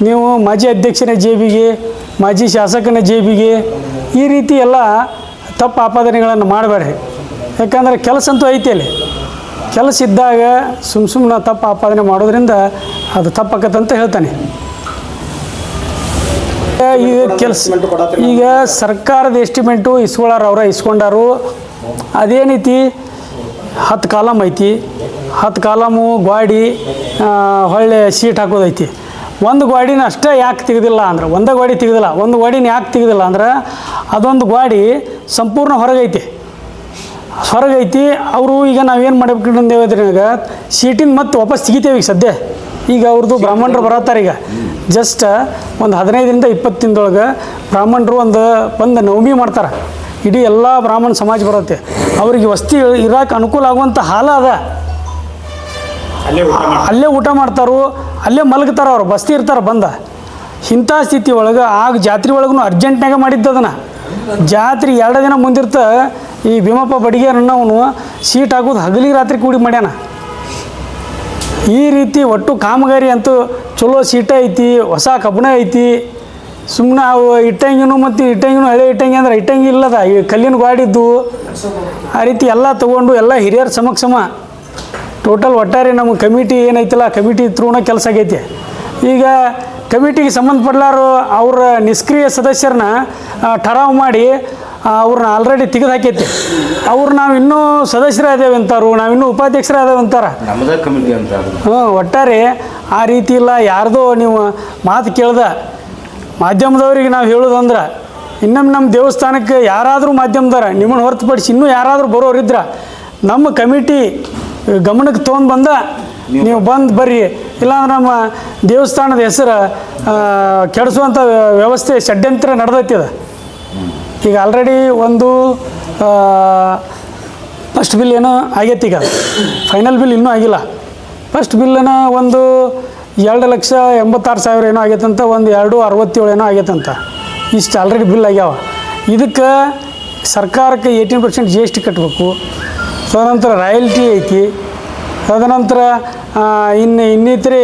ನೀವು ಮಾಜಿ ಅಧ್ಯಕ್ಷನ ಜೇಬಿಗೆ, ಮಾಜಿ ಶಾಸಕನ ಜೇಬಿಗೆ ಈ ರೀತಿ ಎಲ್ಲ ತಪ್ಪು ಆಪಾದನೆಗಳನ್ನು ಮಾಡಬೇಡ್ರಿ. ಯಾಕಂದ್ರೆ ಕೆಲಸ ಅಂತೂ ಐತಿ ಅಲ್ಲಿ. ಕೆಲಸ ಇದ್ದಾಗ ಸುಮ್ಮ ಸುಮ್ಮನೆ ತಪ್ಪು ಆಪಾದನೆ ಮಾಡೋದ್ರಿಂದ ಅದು ತಪ್ಪಾಕತ್ತಂತ ಹೇಳ್ತಾನೆ. ಈಗ ಕೆಲಸ, ಈಗ ಸರ್ಕಾರದ ಎಸ್ಟಿಮೇಟು ಅವರ ಇಸ್ಕೊಂಡಾರು. ಅದೇನೈತಿ ಹತ್ತು ಕಾಲಮ್ ಐತಿ. ಹತ್ತು ಕಾಲಮು ಗ್ವಾಡಿ ಹೊಳ್ಳೆ ಸೀಟ್ ಹಾಕೋದೈತಿ. ಒಂದು ಗ್ವಾಡಿನ ಅಷ್ಟೇ ಯಾಕೆ ತೆಗೆದಿಲ್ಲ ಅಂದ್ರೆ ಒಂದೇ ಗ್ವಾಡಿ ತೆಗೆದಿಲ್ಲ ಒಂದು ಗಾಡಿನ ಯಾಕೆ ತೆಗೆದಿಲ್ಲ ಅಂದ್ರೆ ಅದೊಂದು ಗ್ವಾಡಿ ಸಂಪೂರ್ಣ ಹೊರಗೈತಿ. ಹೊರಗೈತಿ ಅವರು ಈಗ ನಾವೇನು ಮಾಡ್ಬೇಕು ಅಂದೇವ್ರಿ ಈಗ ಸೀಟಿನ ಮತ್ತೆ ವಾಪಸ್ ತೆಗಿತೇವೆ ಈಗ ಸದ್ಯ. ಈಗ ಅವ್ರದ್ದು ಬ್ರಾಹ್ಮಣರು ಬರತ್ತಾರೆ ಈಗ. ಜಸ್ಟ್ ಒಂದು ಹದಿನೈದರಿಂದ ಇಪ್ಪತ್ತು ದಿನದೊಳಗೆ ಬ್ರಾಹ್ಮಣರು ಒಂದು ಒಂದು ನವಮಿ ಮಾಡ್ತಾರೆ. ಇಡೀ ಎಲ್ಲ ಬ್ರಾಹ್ಮಣ ಸಮಾಜ ಬರುತ್ತೆ. ಅವ್ರಿಗೆ ವಸ್ತಿ ಇರೋಕೆ ಅನುಕೂಲ ಆಗುವಂಥ ಹಾಲ ಅದ. ಅಲ್ಲೇ ಊಟ ಮಾಡ್ತಾರೋ. ಅಲ್ಲೇ ಮಲಗ್ತಾರ ಅವ್ರು, ಬಸ್ತಿ ಇರ್ತಾರೆ ಬಂದ. ಇಂಥ ಸ್ಥಿತಿ ಒಳಗೆ ಆಗ ಜಾತ್ರೆ ಒಳಗೂ ಅರ್ಜೆಂಟ್ನಾಗ ಮಾಡಿದ್ದು ಅದನ್ನು. ಜಾತ್ರೆ ಎರಡು ದಿನ ಮುಂದಿರ್ತ ಈ ಭೀಮಪ್ಪ ಬಡಿಗೆ ಅವನು ಸೀಟ್ ಹಾಕೋದು ಹಗಲಿ ರಾತ್ರಿ ಕೂಡಿ ಮಾಡ್ಯಾನ. ಈ ರೀತಿ ಒಟ್ಟು ಕಾಮಗಾರಿ ಅಂತೂ ಚಲೋ ಸೀಟ ಐತಿ, ಹೊಸ ಕಬ್ಬಣ ಐತಿ. ಸುಮ್ಮನೆ ಅವು ಇಟ್ಟಂಗಿನೂ ಮತ್ತು ಇಟ್ಟಂಗಿನೂ ಹಳೆ ಇಟ್ಟಂಗಿ ಅಂದ್ರೆ ಇಟ್ಟಂಗಿ ಇಲ್ಲದ, ಈ ಕಲ್ಲಿನ ಗಾಡಿದ್ದು. ಆ ರೀತಿ ಎಲ್ಲ ತಗೊಂಡು ಎಲ್ಲ ಹಿರಿಯರ ಸಮಕ್ಷಮ ಟೋಟಲ್ ಒಟ್ಟಾರೆ ನಮ್ಮ ಕಮಿಟಿ ಏನೈತಲ್ಲ ಕಮಿಟಿ ತ್ರೂನ ಕೆಲಸ ಆಗೈತಿ. ಈಗ ಕಮಿಟಿಗೆ ಸಂಬಂಧಪಡ್ಲಾರು ಅವರ ನಿಷ್ಕ್ರಿಯ ಸದಸ್ಯರನ್ನ ಠರಾವ್ ಮಾಡಿ ಅವ್ರನ್ನ ಆಲ್ರೆಡಿ ತೆಗೆದು ಹಾಕೈತಿ. ಅವ್ರು ನಾವು ಇನ್ನೂ ಸದಸ್ಯರೇ ಅದೇವೆ ಅಂತಾರು. ನಾವಿನ್ನೂ ಉಪಾಧ್ಯಕ್ಷರೇ ಅದೇವೆ ಅಂತಾರೆ ಹ್ಞೂ ಒಟ್ಟಾರೆ ಆ ರೀತಿ ಇಲ್ಲ ಯಾರ್ದೋ ನೀವು ಮಾತು ಕೇಳ್ದ ಮಾಧ್ಯಮದವ್ರಿಗೆ ನಾವು ಹೇಳೋದಂದ್ರೆ ಇನ್ನೊಮ್ಮೆ ನಮ್ಮ ದೇವಸ್ಥಾನಕ್ಕೆ ಯಾರಾದರೂ ಮಾಧ್ಯಮದವ್ರ ನಿಮ್ಮನ್ನು ಹೊರತುಪಡಿಸಿ ಇನ್ನೂ ಯಾರಾದರೂ ಬರೋರಿದ್ರೆ ನಮ್ಮ ಕಮಿಟಿ ಗಮನಕ್ಕೆ ತೊಗೊಂಡು ಬಂದ, ನೀವು ಬಂದು ಬರ್ರಿ. ಇಲ್ಲಾಂದ್ರೆ ನಮ್ಮ ದೇವಸ್ಥಾನದ ಹೆಸರು ಕೆಡಿಸುವಂಥ ವ್ಯವಸ್ಥೆ ಷಡ್ಯಂತ್ರ ನಡೆದೈತಿ ಅದು. ಈಗ ಆಲ್ರೆಡಿ ಒಂದು ಫಸ್ಟ್ ಬಿಲ್ ಏನೋ ಆಗೈತಿ ಈಗ. ಫೈನಲ್ ಬಿಲ್ ಇನ್ನೂ ಆಗಿಲ್ಲ. ಫಸ್ಟ್ ಬಿಲ್ಲನ ಒಂದು ಎರಡು ಲಕ್ಷ ಎಂಬತ್ತಾರು ಸಾವಿರ ಏನೋ ಆಗೈತಂತ, ಒಂದು ಎರಡು ಅರವತ್ತೇಳು ಏನೋ ಆಗೈತಂತ. ಇಷ್ಟು ಆಲ್ರೆಡಿ ಬಿಲ್ ಆಗ್ಯಾವ. ಇದಕ್ಕೆ ಸರ್ಕಾರಕ್ಕೆ eighteen percent G S T ಕಟ್ಟಬೇಕು ತದನಂತರ ರಾಯಲ್ಟಿ ಐತಿ. ತದನಂತರ ಇನ್ನು ಇನ್ನಿತರೆ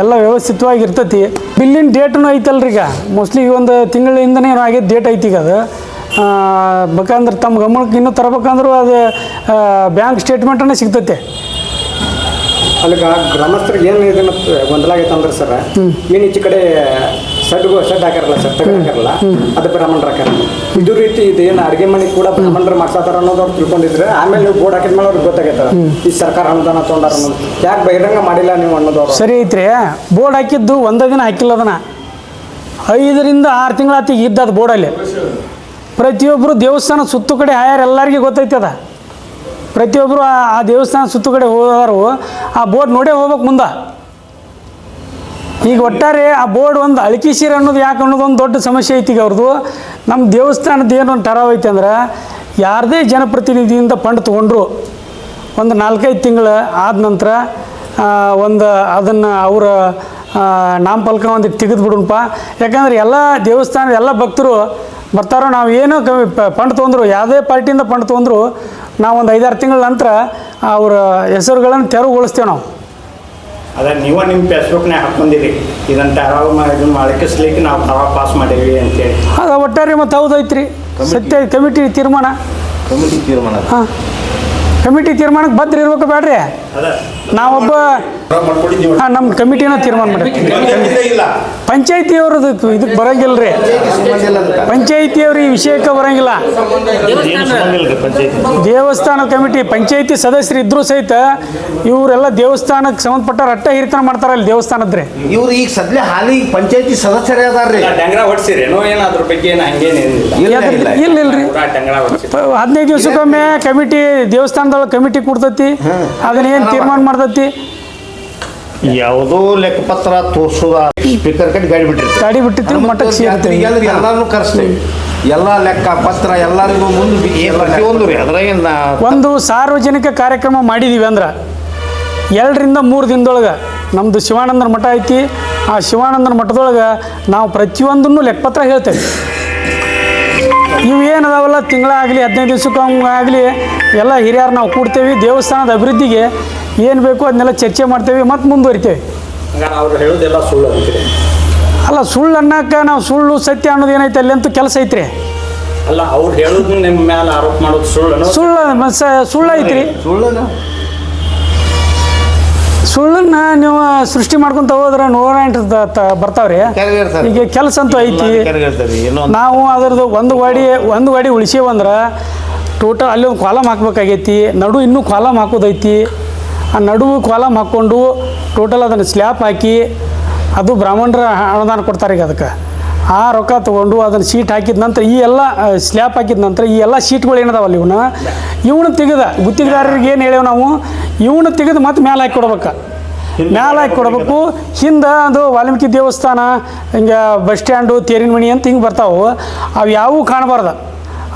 ಎಲ್ಲ ವ್ಯವಸ್ಥಿತವಾಗಿ ಇರ್ತೈತಿ ಬಿಲ್ಲಿನ ಡೇಟ್ನು ಐತಲ್ರಿ ಈಗ. ಮೋಸ್ಟ್ಲಿ ಒಂದು ತಿಂಗಳಿಂದನೇ ಏನೋ ಆಗೈತೆ ಡೇಟ್ ಐತಿ ಈಗ ಅದು. ಬೇಕಂದ್ರೆ ತಮ್ಮ ಗಮನಕ್ಕೆ ಇನ್ನೂ ತರಬೇಕಂದ್ರೂ ಅದು ಬ್ಯಾಂಕ್ ಸ್ಟೇಟ್ಮೆಂಟನ್ನೇ ಸಿಗ್ತೈತೆ. ಅಲ್ಲಿ ಗ್ರಾಮಸ್ಥರಿಗೆ ಏನು ಇದನ್ನ ಗೊಂದಲ ಆಗೈತೆ ಅಂದ್ರೆ ಸರ್ ಏನು ಈಚೆ ಕಡೆ ಸಡ್ ಸಡ್ ಹಾಕಾರಲ್ಲ ಸರ್ ತಗಡ್ ಹಾಕಾರಲ್ಲ ಅದು ಬ್ರಾಹ್ಮಣರು ಹಾಕಾರ ಇದು ರೀತಿ ಇದೇನು ಅಡುಗೆ ಮನೆ ಕೂಡ ಬ್ರಾಹ್ಮಣರು ಮಾಡ್ಸಾತಾರ ಅನ್ನೋದು ಅವ್ರು ತಿಳ್ಕೊಂಡಿದ್ರೆ ಆಮೇಲೆ ನೀವು ಬೋರ್ಡ್ ಹಾಕಿದ ಮೇಲೆ ಅವ್ರಿಗೆ ಗೊತ್ತಾಗೈತಾರ ಈ ಸರ್ಕಾರ ಅನುದಾನ ತೊಗೊಂಡಾರ ಅನ್ನೋದು. ಯಾಕೆ ಬಹಿರಂಗ ಮಾಡಿಲ್ಲ ನೀವು ಅನ್ನೋದು ಅವ್ರು? ಸರಿ ಐತ್ರಿ ಬೋರ್ಡ್ ಹಾಕಿದ್ದು ಒಂದೇ ದಿನ ಹಾಕಿಲ್ಲ ಅದನ್ನ. ಐದರಿಂದ ಆರು ತಿಂಗಳಾತಿ ಇದ್ದದು ಬೋರ್ಡಲ್ಲಿ ಪ್ರತಿಯೊಬ್ಬರು ದೇವಸ್ಥಾನ ಸುತ್ತು ಕಡೆ ಹಾಯಾರು ಎಲ್ಲರಿಗೂ ಗೊತ್ತೈತೆ ಅದ. ಪ್ರತಿಯೊಬ್ಬರು ಆ ಆ ದೇವಸ್ಥಾನ ಸುತ್ತು ಕಡೆ ಹೋದವರು ಆ ಬೋರ್ಡ್ ನೋಡೇ ಹೋಗ್ಬೇಕು ಮುಂದೆ. ಈಗ ಒಟ್ಟಾರೆ ಆ ಬೋರ್ಡ್ ಒಂದು ಅಳಕಿಸಿರ ಅನ್ನೋದು ಯಾಕೆ ಅನ್ನೋದು ಒಂದು ದೊಡ್ಡ ಸಮಸ್ಯೆ ಐತಿ ಈಗ ಅವ್ರದ್ದು. ನಮ್ಮ ದೇವಸ್ಥಾನದ ಏನು ಒಂದು ಟರಾವ್ ಐತೆ ಅಂದ್ರೆ ಯಾರದೇ ಜನಪ್ರತಿನಿಧಿಯಿಂದ ಫಂಡ್ ತೊಗೊಂಡ್ರು ಒಂದು ನಾಲ್ಕೈದು ತಿಂಗಳು ಆದ ನಂತರ ಒಂದು ಅದನ್ನು ಅವರ ನಾಮಫಲಕ ಒಂದು ತೆಗೆದು ಬಿಡೋಣಪ್ಪ ಯಾಕಂದ್ರೆ ಎಲ್ಲ ದೇವಸ್ಥಾನದ ಎಲ್ಲ ಭಕ್ತರು ಬರ್ತಾರೋ, ನಾವು ಏನೋ ಕಮ್ಮಿ ಫಂಡ್ ತೊಗೊಂಡ್ರು, ಯಾವುದೇ ಪಾರ್ಟಿಯಿಂದ ಫಂಡ್ ತೊಗೊಂಡ್ರು ನಾವು ಒಂದು ಐದಾರು ತಿಂಗಳ ನಂತರ ಅವರ ಹೆಸರುಗಳನ್ನು ತೆರವುಗೊಳಿಸ್ತೇವೆ ನಾವು. ಅದೇ ನೀವ ನಿಮ್ಮ ಫೇಸ್ಬುಕ್ನಾಗ ಹಾಕೊಂಡಿರಿ. ಇದನ್ನ ಟರಾವ್ ಮಾಡಿ ಮಳಕಿಸ್ಲಿಕ್ಕೆ ನಾವು ಟರಾವ್ ಪಾಸ್ ಮಾಡೀವಿ ಅಂತೇಳಿ. ಅದು ಒಟ್ಟಾರೆ ಮತ್ತು ಹೌದೈತ್ರಿ ಸತ್ಯ ಕಮಿಟಿ ತೀರ್ಮಾನ. ಕಮಿಟಿ ತೀರ್ಮಾನ ಹಾಂ. ಕಮಿಟಿ ತೀರ್ಮಾನಕ್ಕೆ ಬದ್ರಿರ್ಬೇಕು ಬೇಡ್ರಿ. ನಾವೊಬ್ಬ ಹಾಂ ನಮ್ಮ ಕಮಿಟಿನ ತೀರ್ಮಾನ ಮಾಡಿ. ಇಲ್ಲ. ಪಂಚಾಯತಿಯವ್ರದ್ದು ಇದಕ್ಕೆ ಬರಂಗಿಲ್ಲ ರೀ. ಪಂಚಾಯತಿಯವ್ರು ಈ ವಿಷಯಕ್ಕೆ ಬರಂಗಿಲ್ಲ. ಪಂಚಾಯತಿ ದೇವಸ್ಥಾನ ಕಮಿಟಿ ಪಂಚಾಯತಿ ಸದಸ್ಯರು ಇದ್ರೂ ಸಹಿತ ಇವರೆಲ್ಲ ದೇವಸ್ಥಾನಕ್ಕೆ ಸಂಬಂಧಪಟ್ಟ ರಟ್ಟ ಹಿರಿತನ ಮಾಡ್ತಾರ ಅಲ್ಲಿ ದೇವಸ್ಥಾನದ್ರಿ ಇವ್ರು ಈಗ ಸದ್ಯ ಹಾಲಿ ಪಂಚಾಯತಿ ಸದಸ್ಯರೇ ಅದಾರ್ರಿ ಡಂಗ್ರ ಹೊಡ್ಸಿರೇನೋ ಏನು ಅದ್ರ ಬಗ್ಗೆ ಏನು ಇಲ್ಲ, ಇಲ್ಲ. ಇಲ್ಲ ಇಲ್ರಿ ಹದಿನೈದು ದಿವಸಕ್ಕೊಮ್ಮೆ ಕಮಿಟಿ ದೇವಸ್ಥಾನದೊಳಗೆ ಕಮಿಟಿ ಕೊಡ್ತೈತಿ. ಅದನ್ನ ಏನು ತೀರ್ಮಾನ ಮಾಡ್ತತಿ? ಯಾವುದೋ ಲೆಕ್ಕಪತ್ರ ತೋರಿಸೋದ ಸ್ಪೀಕರ್ ಕಡೆ ಗಾಡಿ ಬಿಟ್ಟಿರ್ತೀವಿ. ಗಾಡಿ ಬಿಟ್ಟಿರ್ತೀವಿ ಮಠಕ್ಕೆ ಸೇರ್ತೀವಿ ಎಲ್ಲಾರು ಕರೆಸ್ತೇವೆ. ಎಲ್ಲ ಲೆಕ್ಕ ಪತ್ರ ಎಲ್ಲರಿಗೂ ಮುಂದೆ ಪ್ರತಿಯೊಂದು ರೀ ಅದ್ರಾಗಿಂದ ಒಂದು ಸಾರ್ವಜನಿಕ ಕಾರ್ಯಕ್ರಮ ಮಾಡಿದೀವಿ ಅಂದ್ರೆ ಎರಡರಿಂದ ಮೂರು ದಿನದೊಳಗೆ ನಮ್ಮದು ಶಿವಾನಂದನ ಮಠ ಐತಿ. ಆ ಶಿವಾನಂದನ ಮಠದೊಳಗೆ ನಾವು ಪ್ರತಿಯೊಂದನ್ನು ಲೆಕ್ಕಪತ್ರ ಹೇಳ್ತೇವೆ. ಇವು ಏನದಾವಲ್ಲ ತಿಂಗಳಾಗಲಿ ಹದಿನೈದು ದಿವ್ಸಕ್ಕೆ ಆಗಲಿ ಎಲ್ಲ ಹಿರಿಯರು ನಾವು ಕೂಡ್ತೇವೆ ದೇವಸ್ಥಾನದ ಅಭಿವೃದ್ಧಿಗೆ ಏನು ಬೇಕು ಅದನ್ನೆಲ್ಲ ಚರ್ಚೆ ಮಾಡ್ತೇವೆ ಮತ್ತು ಮುಂದುವರಿತೇವೆ. ಹಂಗಾರೆ ಅವ್ರು ಹೇಳೋದೆಲ್ಲ ಸುಳ್ಳು ಅಂತೀರಿ? ಅಲ್ಲ ಸುಳ್ಳು ಅನ್ನಕ್ಕೆ ನಾವು ಸುಳ್ಳು ಸತ್ಯ ಅನ್ನೋದು ಏನೈತೆ ಅಲ್ಲಿ ಅಂತೂ ಕೆಲಸ ಐತ್ರಿ. ಅಲ್ಲ ಅವ್ರು ಹೇಳೋದು ನಿಮ್ಮ ಮೇಲೆ ಆರೋಪ ಮಾಡೋದು ಸುಳ್ಳು ಸುಳ್ಳು ಸುಳ್ಳು ಐತ್ರಿ. ಸುಳ್ಳನ? ಸುಳ್ಳನ್ನ ನೀವು ಸೃಷ್ಟಿ ಮಾಡ್ಕೊಂತ ಹೋದ್ರೆ ನೂರ ಎಂಟು ಬರ್ತಾವ್ರಿ. ಈಗ ಕೆಲಸ ಅಂತೂ ಐತಿ. ನಾವು ಅದ್ರದ್ದು ಒಂದು ಗಾಡಿ ಒಂದು ಗಾಡಿ ಉಳಿಸೀವಂದ್ರೆ ಟೋಟಲ್ ಅಲ್ಲಿ ಒಂದು ಕಾಲಮ್ ಹಾಕ್ಬೇಕಾಗೈತಿ. ನಡು ಇನ್ನೂ ಕಾಲಮ್ ಹಾಕೋದೈತಿ ಆ ನಡುವು ಕಾಲಮ್ ಹಾಕ್ಕೊಂಡು ಟೋಟಲ್ ಅದನ್ನು ಸ್ಲ್ಯಾಪ್ ಹಾಕಿ ಅದು ಬ್ರಾಹ್ಮಣರ ಅನುದಾನ ಕೊಡ್ತಾರೆ ಈಗ ಅದಕ್ಕೆ. ಆ ರೊಕ್ಕ ತೊಗೊಂಡು ಅದನ್ನು ಶೀಟ್ ಹಾಕಿದ ನಂತರ ಈ ಎಲ್ಲ ಸ್ಲ್ಯಾಪ್ ಹಾಕಿದ ನಂತರ ಈ ಎಲ್ಲ ಶೀಟ್ಗಳು ಏನದಾವಲ್ಲ ಇವನ್ನ ಇವನು? ತೆಗೆದ. ಗುತ್ತಿಗೆದಾರರಿಗೆ ಏನು ಹೇಳೇವು ನಾವು? ಇವನು ತೆಗೆದು ಮತ್ತೆ ಮೇಲೆ ಹಾಕಿ ಕೊಡ್ಬೇಕು. ಮ್ಯಾಲ ಹಾಕಿ ಕೊಡಬೇಕು. ಹಿಂದೆ ಅದು ವಾಲ್ಮೀಕಿ ದೇವಸ್ಥಾನ, ಹಿಂಗೆ ಬಸ್ ಸ್ಟ್ಯಾಂಡು ತೇರಿನ ಮಣಿ ಅಂತ ಹಿಂಗೆ ಬರ್ತಾವೆ. ಅವು ಯಾವೂ ಕಾಣಬಾರ್ದು.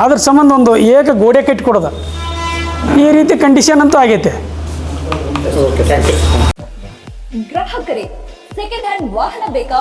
ಅದ್ರ ಸಂಬಂಧ ಒಂದು ಏಕ ಗೋಡೆ ಕಟ್ಟಿ ಕೊಡೋದು. ಈ ರೀತಿ ಕಂಡೀಷನ್ ಅಂತೂ ಆಗೈತೆ. ಗ್ರಾಹಕರೇ ಸೆಕೆಂಡ್ ಹ್ಯಾಂಡ್ ವಾಹನ ಬೇಕಾ?